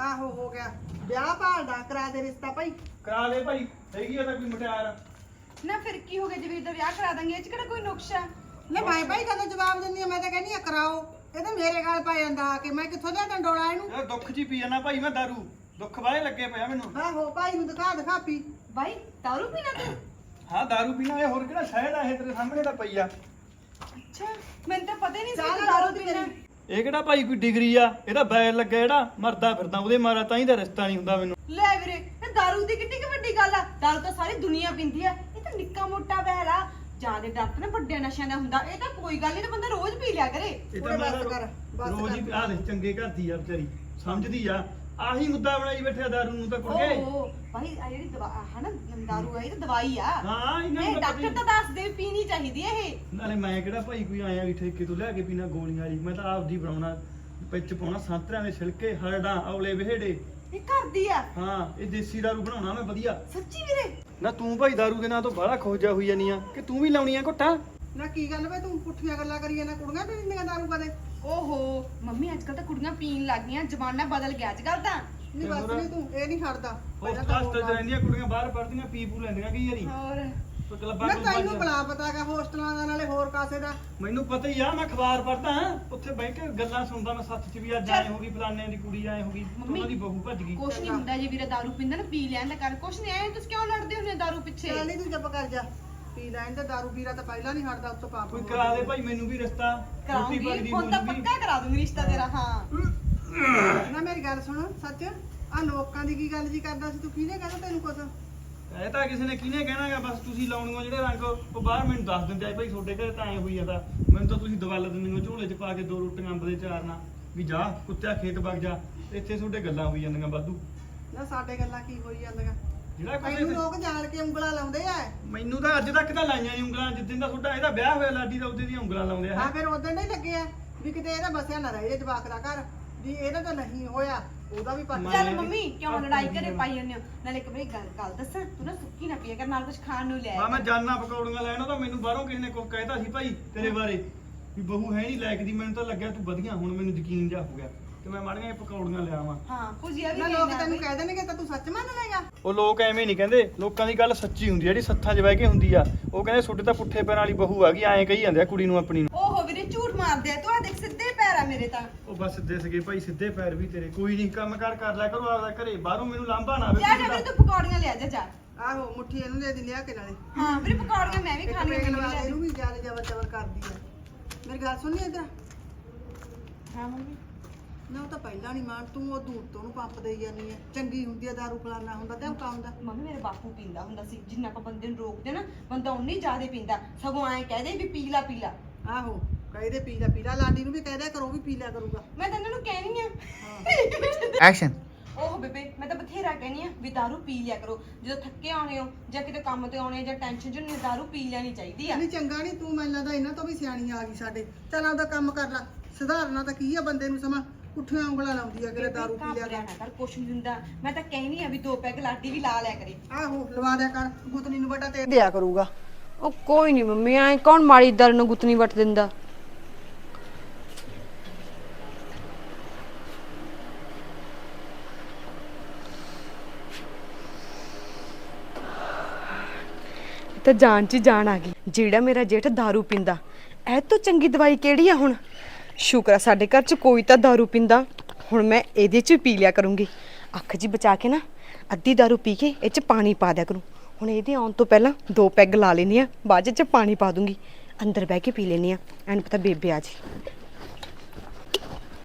ਆਹੋ ਹੋ ਗਿਆ। ਵਿਆਹ ਭਾਲਦਾ ਕਰਾ ਦੇ ਰਿਸ਼ਤਾ ਭਾਈ। ਕਰਾ ਦੇ ਭਾਈ ਹੈਗੀ ਆ ਤਾਂ ਕੋਈ ਮਟਿਆਰ। ਨਾ ਫਿਰ ਕੀ ਹੋ ਗਿਆ ਜਵੀਰ ਦਾ ਵਿਆਹ ਕਰਾ ਦਾਂਗੇ ਇਹ ਚ ਕਿਹੜਾ ਕੋਈ ਨੁਕਸ਼ਾ ਨਾ ਭਾਈ ਭਾਈ ਕਦੋਂ ਜਵਾਬ ਦਿੰਦੀ ਆ? ਮੈਂ ਤਾਂ ਕਹਿੰਦੀ ਆ ਕਰਾਓ। ਇਹ ਤਾਂ ਮੇਰੇ ਗਾਲ ਪਾ ਜਾਂਦਾ ਆ ਕਿ। ਮੈਂ ਕਿੱਥੋਂ ਲਿਆ ਡੰਡੋਲਾ ਇਹਨੂੰ? ਇਹ ਦੁੱਖ ਜੀ ਪੀ ਜਾਣਾ ਭਾਈ ਮੈਂ ਦਾਰੂ। ਦੁੱਖ ਵਾਲੇ ਲੱਗੇ ਪਿਆ ਮੈਨੂੰ। ਆਹੋ ਭਾਈ ਨੂੰ ਦਿਖਾ ਦਿਖਾ ਪੀ। ਬਾਈ ਦਾਰੂ ਪੀਣਾ ਤੂੰ? ਹਾਂ ਦਾਰੂ ਪੀਣਾ। ਇਹ ਹੋਰ ਕਿਹੜਾ ਸ਼ਾਇਦ ਆ? ਇਹ ਤੇਰੇ ਸਾਹਮਣੇ ਤਾਂ ਪਈ ਆ। ਅੱਛਾ ਮੈਨੂੰ ਤਾਂ ਪਤਾ ਹੀ ਨਹੀਂ ਸੀ ਨਾ ਦਾਰੂ ਪੀਣਾ। ਇਹ ਕਿਹੜਾ ਭਾਈ ਕੋਈ ਡਿਗਰੀ ਆ? ਇਹਦਾ ਬੈਲ ਲੱਗਾ ਜਿਹੜਾ। ਮਰਦਾ ਫਿਰਦਾ ਉਹਦੇ ਮਾਰਾ ਤਾਂ ਹੀ ਦਾ ਰਿਸ਼ਤਾ ਨਹੀਂ ਹੁੰਦਾ ਮੈਨੂੰ। ਲੈ ਵੀਰੇ ਇਹ ਦਾਰੂ ਦੀ ਕਿੱਡੀ ਕੁ ਵੱਡੀ ਗੱਲ ਆ? ਦਾਰੂ ਤਾਂ ਸਾਰੀ ਦੁਨੀਆ ਪੀਂਦੀ ਆ। ਇਹ ਤਾਂ ਨਿੱਕਾ ਮੋਟਾ ਵਹਿਲ ਆ। ਜਿਆਦੇ ਡਰਤ ਨਾ ਵੱਡੇ ਨਸ਼ਿਆਂ ਦਾ ਹੁੰਦਾ ਇਹ ਤਾਂ ਕੋਈ ਗੱਲ ਨਹੀਂ ਤਾਂ ਬੰਦਾ ਰੋਜ਼ ਪੀ ਲਿਆ ਕਰੇ। ਇਹ ਉਹਦੇ ਮੈਂ ਬਸ ਕਰ, ਬਸ ਰੋਜ਼ ਹੀ ਕਰ। ਆ ਦੇ ਚੰਗੇ ਘਰ ਦੀ ਆ ਵਿਚਾਰੀ ਸਮਝਦੀ ਆ। ਆਹੀ ਮੁੱਦਾ ਬਣਾਈ ਬੈਠਿਆ ਦਾਰੂ ਨੂੰ ਤਾਂ ਕੁੜਗੇ ਓਹ ਭਾਈ ਆ ਜਿਹੜੀ ਦਵਾ ਹੈ ਨਾ ਦਾਰੂ ਆ ਇਹ ਤਾਂ ਦਵਾਈ ਆ। ਹਾਂ ਇਹਨਾਂ ਨੂੰ ਇਹ ਤਾਂ ਪਤਾ ਡਾਕਟਰ ਤਾਂ ਦੱਸਦੇ ਵੀ ਪੀਣੀ ਚਾਹੀਦੀ ਹੈ ਇਹ। ਨਾਲੇ ਮੈਂ ਕਿਹੜਾ ਭਾਈ ਕੋਈ ਆਇਆ ਵੀ ਠੇਕੇ ਤੋਂ ਲਿਆ ਕੇ ਪੀਣਾ ਗੋਲੀਆਂ ਵਾਲੀ ਮੈਂ ਤਾਂ ਆਪਦੀ ਬਣਾਉਣਾ ਵਿੱਚ ਪਾਉਣਾ ਸੰਤਰਿਆਂ ਦੇ ਛਿਲਕੇ ਹਰੜਾਂ ਔਲੇ ਵਿਹੜੇ। ਇਹ ਕਰਦੀ ਆ। ਹਾਂ ਇਹ ਦੇਸੀ ਦਾਰੂ ਬਣਾਉਣਾ ਮੈਂ ਵਧੀਆ। ਸੱਚੀ ਵੀਰੇ? ਨਾ ਤੂੰ ਭਾਈ ਦਾਰੂ ਦੇ ਨਾਂ ਤੋਂ ਬਾਹਲਾ ਖੋਜਾ ਹੋਈ ਜਾਨੀ ਆ ਕਿ ਤੂੰ ਵੀ ਲਾਉਣੀ ਆ ਘੁੱਟਾ? ਨਾ ਕੀ ਗੱਲ ਵੇ ਤੂੰ ਪੁੱਠੀਆਂ ਗੱਲਾਂ ਕਰੀ ਜਾਂਦਾ ਕੁੜੀਆਂ ਵੀ ਨਹੀਂ ਦਾਰੂ ਕਦੇ ਓਹੋ ਮੰਮੀ ਅੱਜ ਕੱਲ ਤਾਂ ਕੁੜੀਆਂ ਪੀਣ ਲੱਗ ਗਈਆਂ ਜ਼ਮਾਨਾ ਬਦਲ ਗਿਆ ਅੱਜ ਕੱਲ ਤਾਂ। ਨਹੀਂ ਬਸ ਨਹੀਂ ਤੂੰ ਇਹ ਨਹੀਂ ਹਟਦਾ ਉਹ ਪਹਿਲਾਂ ਤਾਂ ਚ ਰਹਿੰਦੀਆਂ ਕੁੜੀਆਂ ਬਾਹਰ ਪੜਦੀਆਂ ਪੀ ਪੂ ਲੈਂਦੀਆਂ ਕਈ ਵਾਰੀ ਹੋਰ? ਕਲੱਬਾਂ ਮੈਂ ਕਲੂਬਾਂ ਤੈਨੂੰ ਚ। ਬਲਾ ਪਤਾਗਾ ਹੋਸਟਲਾਂ ਦਾ ਨਾਲੇ ਹੋਰ ਕਾਸੇ ਦਾ। ਮੈਨੂੰ ਪਤਾ ਹੀ ਆ ਮੈਂ ਅਖਬਾਰ ਪੜਦਾ ਉੱਥੇ ਬਹਿ ਕੇ ਗੱਲਾਂ ਸੁਣਦਾ ਮੈਂ ਸੱਤ ਚ ਵੀ ਅੱਜ ਆਏ ਹੋ ਗਈ ਫਲਾਣੇ ਦੀ ਕੁੜੀ ਆਏ ਹੋ ਗਈ ਮੰਮੀ, ਉਹਨਾਂ ਦੀ ਬਹੂ ਭੱਜ ਗਈ। ਕੁਛ ਨਹੀਂ ਹੁੰਦਾ ਜੇ ਵੀਰੇ ਦਾਰੂ ਪੀਂਦਾ ਨਾ ਪੀ ਲੈਣ ਦਾ ਕਰ। ਕੁਛ ਨਹੀਂ ਆਏ ਤੁਸੀਂ ਕਿਉਂ ਲੜਦੇ ਹੁੰਦੇ ਦਾਰੂ ਪਿੱਛੇ? ਚੱਲ ਨਹੀਂ ਤੂੰ ਚੁੱਪ ਕਰ ਜਾ। ਪੀ ਲੈਣ ਤੇ ਦਾਰੂ ਪੀਰਾ ਤਾਂ ਪਹਿਲਾਂ ਨਹੀਂ ਹਟਦਾ ਉੱਤੋਂ ਪਾਪ ਕੋਈ ਕਰਾ ਦੇ ਭਾਈ ਮੈਨੂੰ ਵੀ ਰਿਸ਼ਤਾ। ਰੋਟੀ ਕਰਾਉਂਗੀ ਪੱਕਦੀ ਹੁਣ ਤਾਂ ਪੱਕਾ ਕਰਾ ਦੂੰਗੀ ਰਿਸ਼ਤਾ ਤੇਰਾ ਹਾਂ। ਨਾ ਮੇਰੀ ਗੱਲ ਸੁਣ ਸੱਚ। ਆ ਲੋਕਾਂ ਦੀ ਕੀ ਗੱਲ ਜੀ ਕਰਦਾ ਸੀ ਤੂੰ ਕਿਹਨੇ ਕਹਿੰਦਾ ਤੈਨੂੰ ਕੁਛ? ਇਹ ਤਾਂ ਕਿਸੇ ਨੇ ਕਿਹਨੇ ਕਹਿਣਾਗਾ ਬਸ ਤੁਸੀਂ ਲਾਉਣੀਓ ਜਿਹੜੇ ਰੰਗ ਉਹ ਬਾਹਰ ਮੈਨੂੰ ਦੱਸ ਦਿੰਦੇ ਆ ਭਾਈ ਤੁਹਾਡੇ ਘਰੇ ਤਾਂ ਐ ਹੋਈ ਜਾਂਦਾ ਮੈਨੂੰ ਤਾਂ ਤੁਸੀਂ ਦਵਲ ਦਿੰਦੇ ਹੋ ਝੋਲੇ 'ਚ ਪਾ ਕੇ ਦੋ ਰੋਟੀਆਂ ਅੰਬ ਦੇ ਚਾਰ ਨਾਲ ਵੀ ਜਾ ਕੁੱਤਿਆ ਖੇਤ ਵਗ ਜਾ ਇੱਥੇ ਤੁਹਾਡੇ ਗੱਲਾਂ ਹੋਈ ਜਾਂਦੀਆਂ ਵਾਧੂ। ਨਾ ਸਾਡੇ ਗੱਲਾਂ ਕੀ ਹੋਈ ਜਾਂਦੀਆਂ? ਜਿਹੜਾ ਮੈਨੂੰ ਕੋਈ ਲੋਕ ਜਾਣ ਕੇ ਉਂਗਲਾਂ ਲਾਉਂਦੇ ਆ। ਮੈਨੂੰ ਤਾਂ ਅੱਜ ਤੱਕ ਤਾਂ ਲਾਈਆਂ ਨਹੀਂ ਉਂਗਲਾਂ ਜਿੱਦਿਨ ਦਾ ਤੁਹਾਡਾ ਇਹਦਾ ਵਿਆਹ ਹੋਇਆ ਲਾਡੀ ਦਾ ਉਹਦੇ ਦੀਆਂ ਉਂਗਲਾਂ ਲਾਉਂਦੇ ਆ। ਹਾਂ ਫਿਰ ਉਦੋਂ ਨਹੀਂ ਲੱਗੇ ਆ ਵੀ ਕਿਤੇ ਇਹਦਾ ਬਸਿਆ ਨਾ ਰਹੇ ਜਵਾਕ ਦਾ ਘਰ ਵੀ ਇਹਦਾ ਤਾਂ ਨਹੀਂ ਹੋਇਆ। ਉਹਦਾ ਵੀ ਪੱਟ ਚੱਲ ਮੰਮੀ ਕਿਉਂ ਲੜਾਈ ਕਰੇ? ਪਾਈ ਜਾਂਦੇ ਹੋ? ਨਾਲੇ ਇੱਕ ਮੇਰੀ ਗੱਲ ਗੱਲ ਦੱਸਾਂ ਤੂੰ ਨਾ ਸੁੱਕੀ ਨਾ ਪੀਆ ਕਰ ਨਾਲ ਕੁਝ ਖਾਣ ਨੂੰ ਲੈ ਹਾਂ ਮੈਂ ਜਾਨਾ ਪਕੌੜੀਆਂ ਲੈਣ ਤਾਂ ਮੈਨੂੰ ਬਾਹਰੋਂ ਕਿਸੇ ਨੇ ਕੁਝ ਕਹਿਤਾ ਸੀ ਭਾਈ ਤੇਰੇ ਬਾਰੇ। ਵੀ ਬਹੂ ਹੈ ਨਹੀਂ ਲਾਇਕ ਦੀ ਮੈਨੂੰ ਤਾਂ ਲੱਗਿਆ ਤੂੰ ਵਧੀਆ ਹੁਣ ਮੈਨੂੰ ਯਕੀਨ ਜਾ ਹੋ ਗਿਆ। ਤੇ ਮੈਂ ਮਾੜੀਆਂ ਜਿਹੀਆਂ ਪਕੌੜੀਆਂ ਲਿਆਵਾਂ ਹਾਂ ਭੁਜੀਆ ਵੀ ਨਾ ਲੋਕ ਤੈਨੂੰ। ਕਹਿ ਦੇਣਗੇ ਤਾਂ ਤੂੰ ਸੱਚ ਮੰਨ ਲਏਗਾ। ਉਹ ਲੋਕ ਐਵੇਂ ਨਹੀਂ ਕਹਿੰਦੇ ਲੋਕਾਂ ਦੀ ਗੱਲ ਸੱਚੀ ਹੁੰਦੀ ਆ ਜਿਹੜੀ ਸੱਥਾਂ 'ਚ ਬਹਿ ਕੇ ਹੁੰਦੀ ਆ। ਉਹ ਕਹਿੰਦੇ ਛੋਟੇ ਤਾਂ ਪੁੱਠੇ ਪੈਰਾਂ ਵਾਲੀ ਬਹੂ ਆ ਗਈ ਐਂ ਕਹੀ ਜਾਂਦੇ ਆ ਕੁੜੀ ਨੂੰ ਆਪਣੀ ਨੂੰ। ਓਹੋ ਵੀਰੇ ਝੂਠ ਮਾਰਦੇ ਆ ਤੂੰ ਆ ਦੇਖ ਸਿੱਧੇ ਪੈਰ ਆ ਮੇਰੇ ਤਾਂ? ਉਹ ਬਸ ਸਿੱਧੇ ਸਗੇ ਭਾਈ ਸਿੱਧੇ ਪੈਰ ਵੀ ਤੇਰੇ। ਕੋਈ ਨਹੀਂ ਕੰਮ ਕਾਰ ਕਰ ਲਿਆ ਕਰੋ ਆਪਦਾ ਘਰੇ। ਬਾਹਰੋਂ ਮੈਨੂੰ ਲਾਂਭਾ ਨਾ ਆਵੇ ਜਾ ਕਿਸੇ ਜਾ ਦਾ। ਵੀਰੇ ਤੂੰ। ਪਕੌੜੀਆਂ ਲਿਆ ਜਾ ਜਾ। ਆਹੋ ਮੁੱਠੀ ਇਹਨੂੰ ਦੇ ਦੀ ਲਿਆ ਕੇ ਨਾਲੇ। ਹਾਂ ਵੀਰੇ ਪਕੌੜੀਆਂ ਮੈਂ ਵੀ ਇੱਕ ਖਾਣੀਆਂ ਪੇਗ ਮੈਨੂੰ ਲਵਾ ਵੀ ਦੇ ਲਿਆ ਇਹਨੂੰ ਵੀ ਜਾਨ ਜਬਰ ਜਬਰ ਕਰਦੀ ਆ। ਮੇਰੀ ਗੱਲ ਸੁਣਨੀ ਇੱਧਰ। ਹਾਂ ਮੰਮੀ। ਨਾ ਉਹ ਤਾਂ ਪਹਿਲਾਂ ਨਹੀਂ ਮਾਨ ਤੂੰ ਉਹ ਦੂਰ ਤੋਂ ਉਹਨੂੰ ਪੰਪ ਦੇਈ ਜਾਂਦੀ ਆ। ਚੰਗੀ ਹੁੰਦੀ ਆ ਦਾਰੂ ਪਲਾਨਾ ਹੁੰਦਾ ਤੇ ਉਹ ਹੁੰਦਾ ਮੰਮੀ ਮੇਰੇ ਬਾਪੂ ਪੀਂਦਾ ਹੁੰਦਾ ਸੀ। ਜਿੰਨਾ ਆਪਾਂ ਬੰਦੇ ਨੂੰ ਰੋਕਦੇ ਨਾ ਬੰਦਾ ਉਨੀ ਜ਼ਿਆਦਾ ਪੀਂਦਾ। ਸਗੋਂ ਐਂ ਕਹਦੇ ਵੀ ਪੀ ਲਾ ਪੀ ਲਾ। ਆਹੋ। ਕਹਿੰਦੇ ਪੀ ਲੈ ਪੀ ਲੈ। ਲਾਡੀ ਨੂੰ ਵੀ ਕਹਿ ਦਿਆ ਕਰੋ ਉਹ ਵੀ ਪੀ ਲਿਆ ਕਰੂਗਾ। ਮੈਂ ਤਾਂ ਇਹਨਾਂ ਨੂੰ ਕਹਿਣੀ ਆ। ਐਕਸ਼ਨ ਓਹ ਬੇਬੇ ਮੈਂ ਤਾਂ ਬਥੇਰਾ ਕਹਿਣੀ ਆ ਵੀ ਦਾਰੂ ਪੀ ਲਿਆ ਕਰੋ। ਜਦੋਂ ਥੱਕੇ ਆਉਣੇ ਹੋ ਜਾਂ ਕਿਤੇ ਕੰਮ ਤੇ ਆਉਣੇ ਜਾਂ ਟੈਨਸ਼ਨ ਹੋ, ਦਾਰੂ ਪੀ ਲੈਣੀ ਚਾਹੀਦੀ ਆ। ਨਹੀਂ ਚੰਗਾ ਨਹੀਂ ਤੂੰ ਮੈਨੂੰ ਲੱਗਦਾ ਇਹਨਾਂ ਤੋਂ ਵੀ ਸਿਆਣੀ ਆ ਗਈ ਸਾਡੇ। ਚੱਲ ਆਪਦਾ ਕੰਮ ਕਰ ਲੈ। ਸੁਧਾਰਨਾ ਤਾਂ ਕੀ ਆ ਬੰਦੇ ਨੂੰ ਸਮਾਂ? ਉੱਠੀਆਂ ਉਂਗਲਾਂ ਲਾਉਂਦੀ ਆ ਕਿ ਦਾਰੂ ਪੀ ਲਿਆ ਨਾ ਕਰ ਕੁਛ ਨਹੀਂ ਹੁੰਦਾ ਮੈਂ ਤਾਂ ਕਹਿਣੀ ਆ ਵੀ ਦੋ ਪੈਗ ਲਾਡੀ ਵੀ ਲਾ ਲਿਆ ਕਰੇ। ਆਹੋ ਲਵਾ ਦਿਆ ਕਰ ਗੁੱਤਨੀ ਨੂੰ ਵੱਡਾ ਤੇ ਦਿਆ ਕਰੂਗਾ। ਉਹ ਕੋਈ ਨਹੀਂ ਮੰਮੀ ਐ ਕੌਣ ਮਾੜੀ ਦਰ ਨੂੰ ਗੁੱਤਨੀ ਵੱਟ ਦਿੰਦਾ? ਤਾਂ ਜਾਨ 'ਚ ਹੀ ਜਾਨ ਆ ਗਈ ਜਿਹੜਾ ਮੇਰਾ ਜੇਠ दारू ਪੀਂਦਾ ਇਹ ਤੋਂ ਚੰਗੀ ਦਵਾਈ ਕਿਹੜੀ ਆ ਹੁਣ ਸ਼ੁਕਰ ਆ ਸਾਡੇ ਘਰ 'ਚ ਕੋਈ ਤਾਂ दारू ਪੀਂਦਾ ਹੁਣ ਮੈਂ ਇਹਦੇ 'ਚ ਹੀ ਪੀ ਲਿਆ ਕਰੂੰਗੀ ਅੱਖ ਜੀ ਬਚਾ ਕੇ ਨਾ ਅੱਧੀ दारू ਪੀ ਕੇ ਇਹ 'ਚ ਪਾਣੀ ਪਾ ਦਿਆ ਕਰੂੰ ਹੁਣ ਇਹਦੇ ਆਉਣ ਤੋਂ ਪਹਿਲਾਂ ਦੋ ਪੈਗ ਲਾ ਲੈਣੀ ਆ ਬਾਅਦ 'ਚ ਪਾਣੀ ਪਾ ਦੂੰਗੀ ਅੰਦਰ ਬਹਿ ਕੇ ਪੀ ਲੈਣੀ ਆ ਐਨ ਪਤਾ ਬੇਬੇ ਆ ਜੀ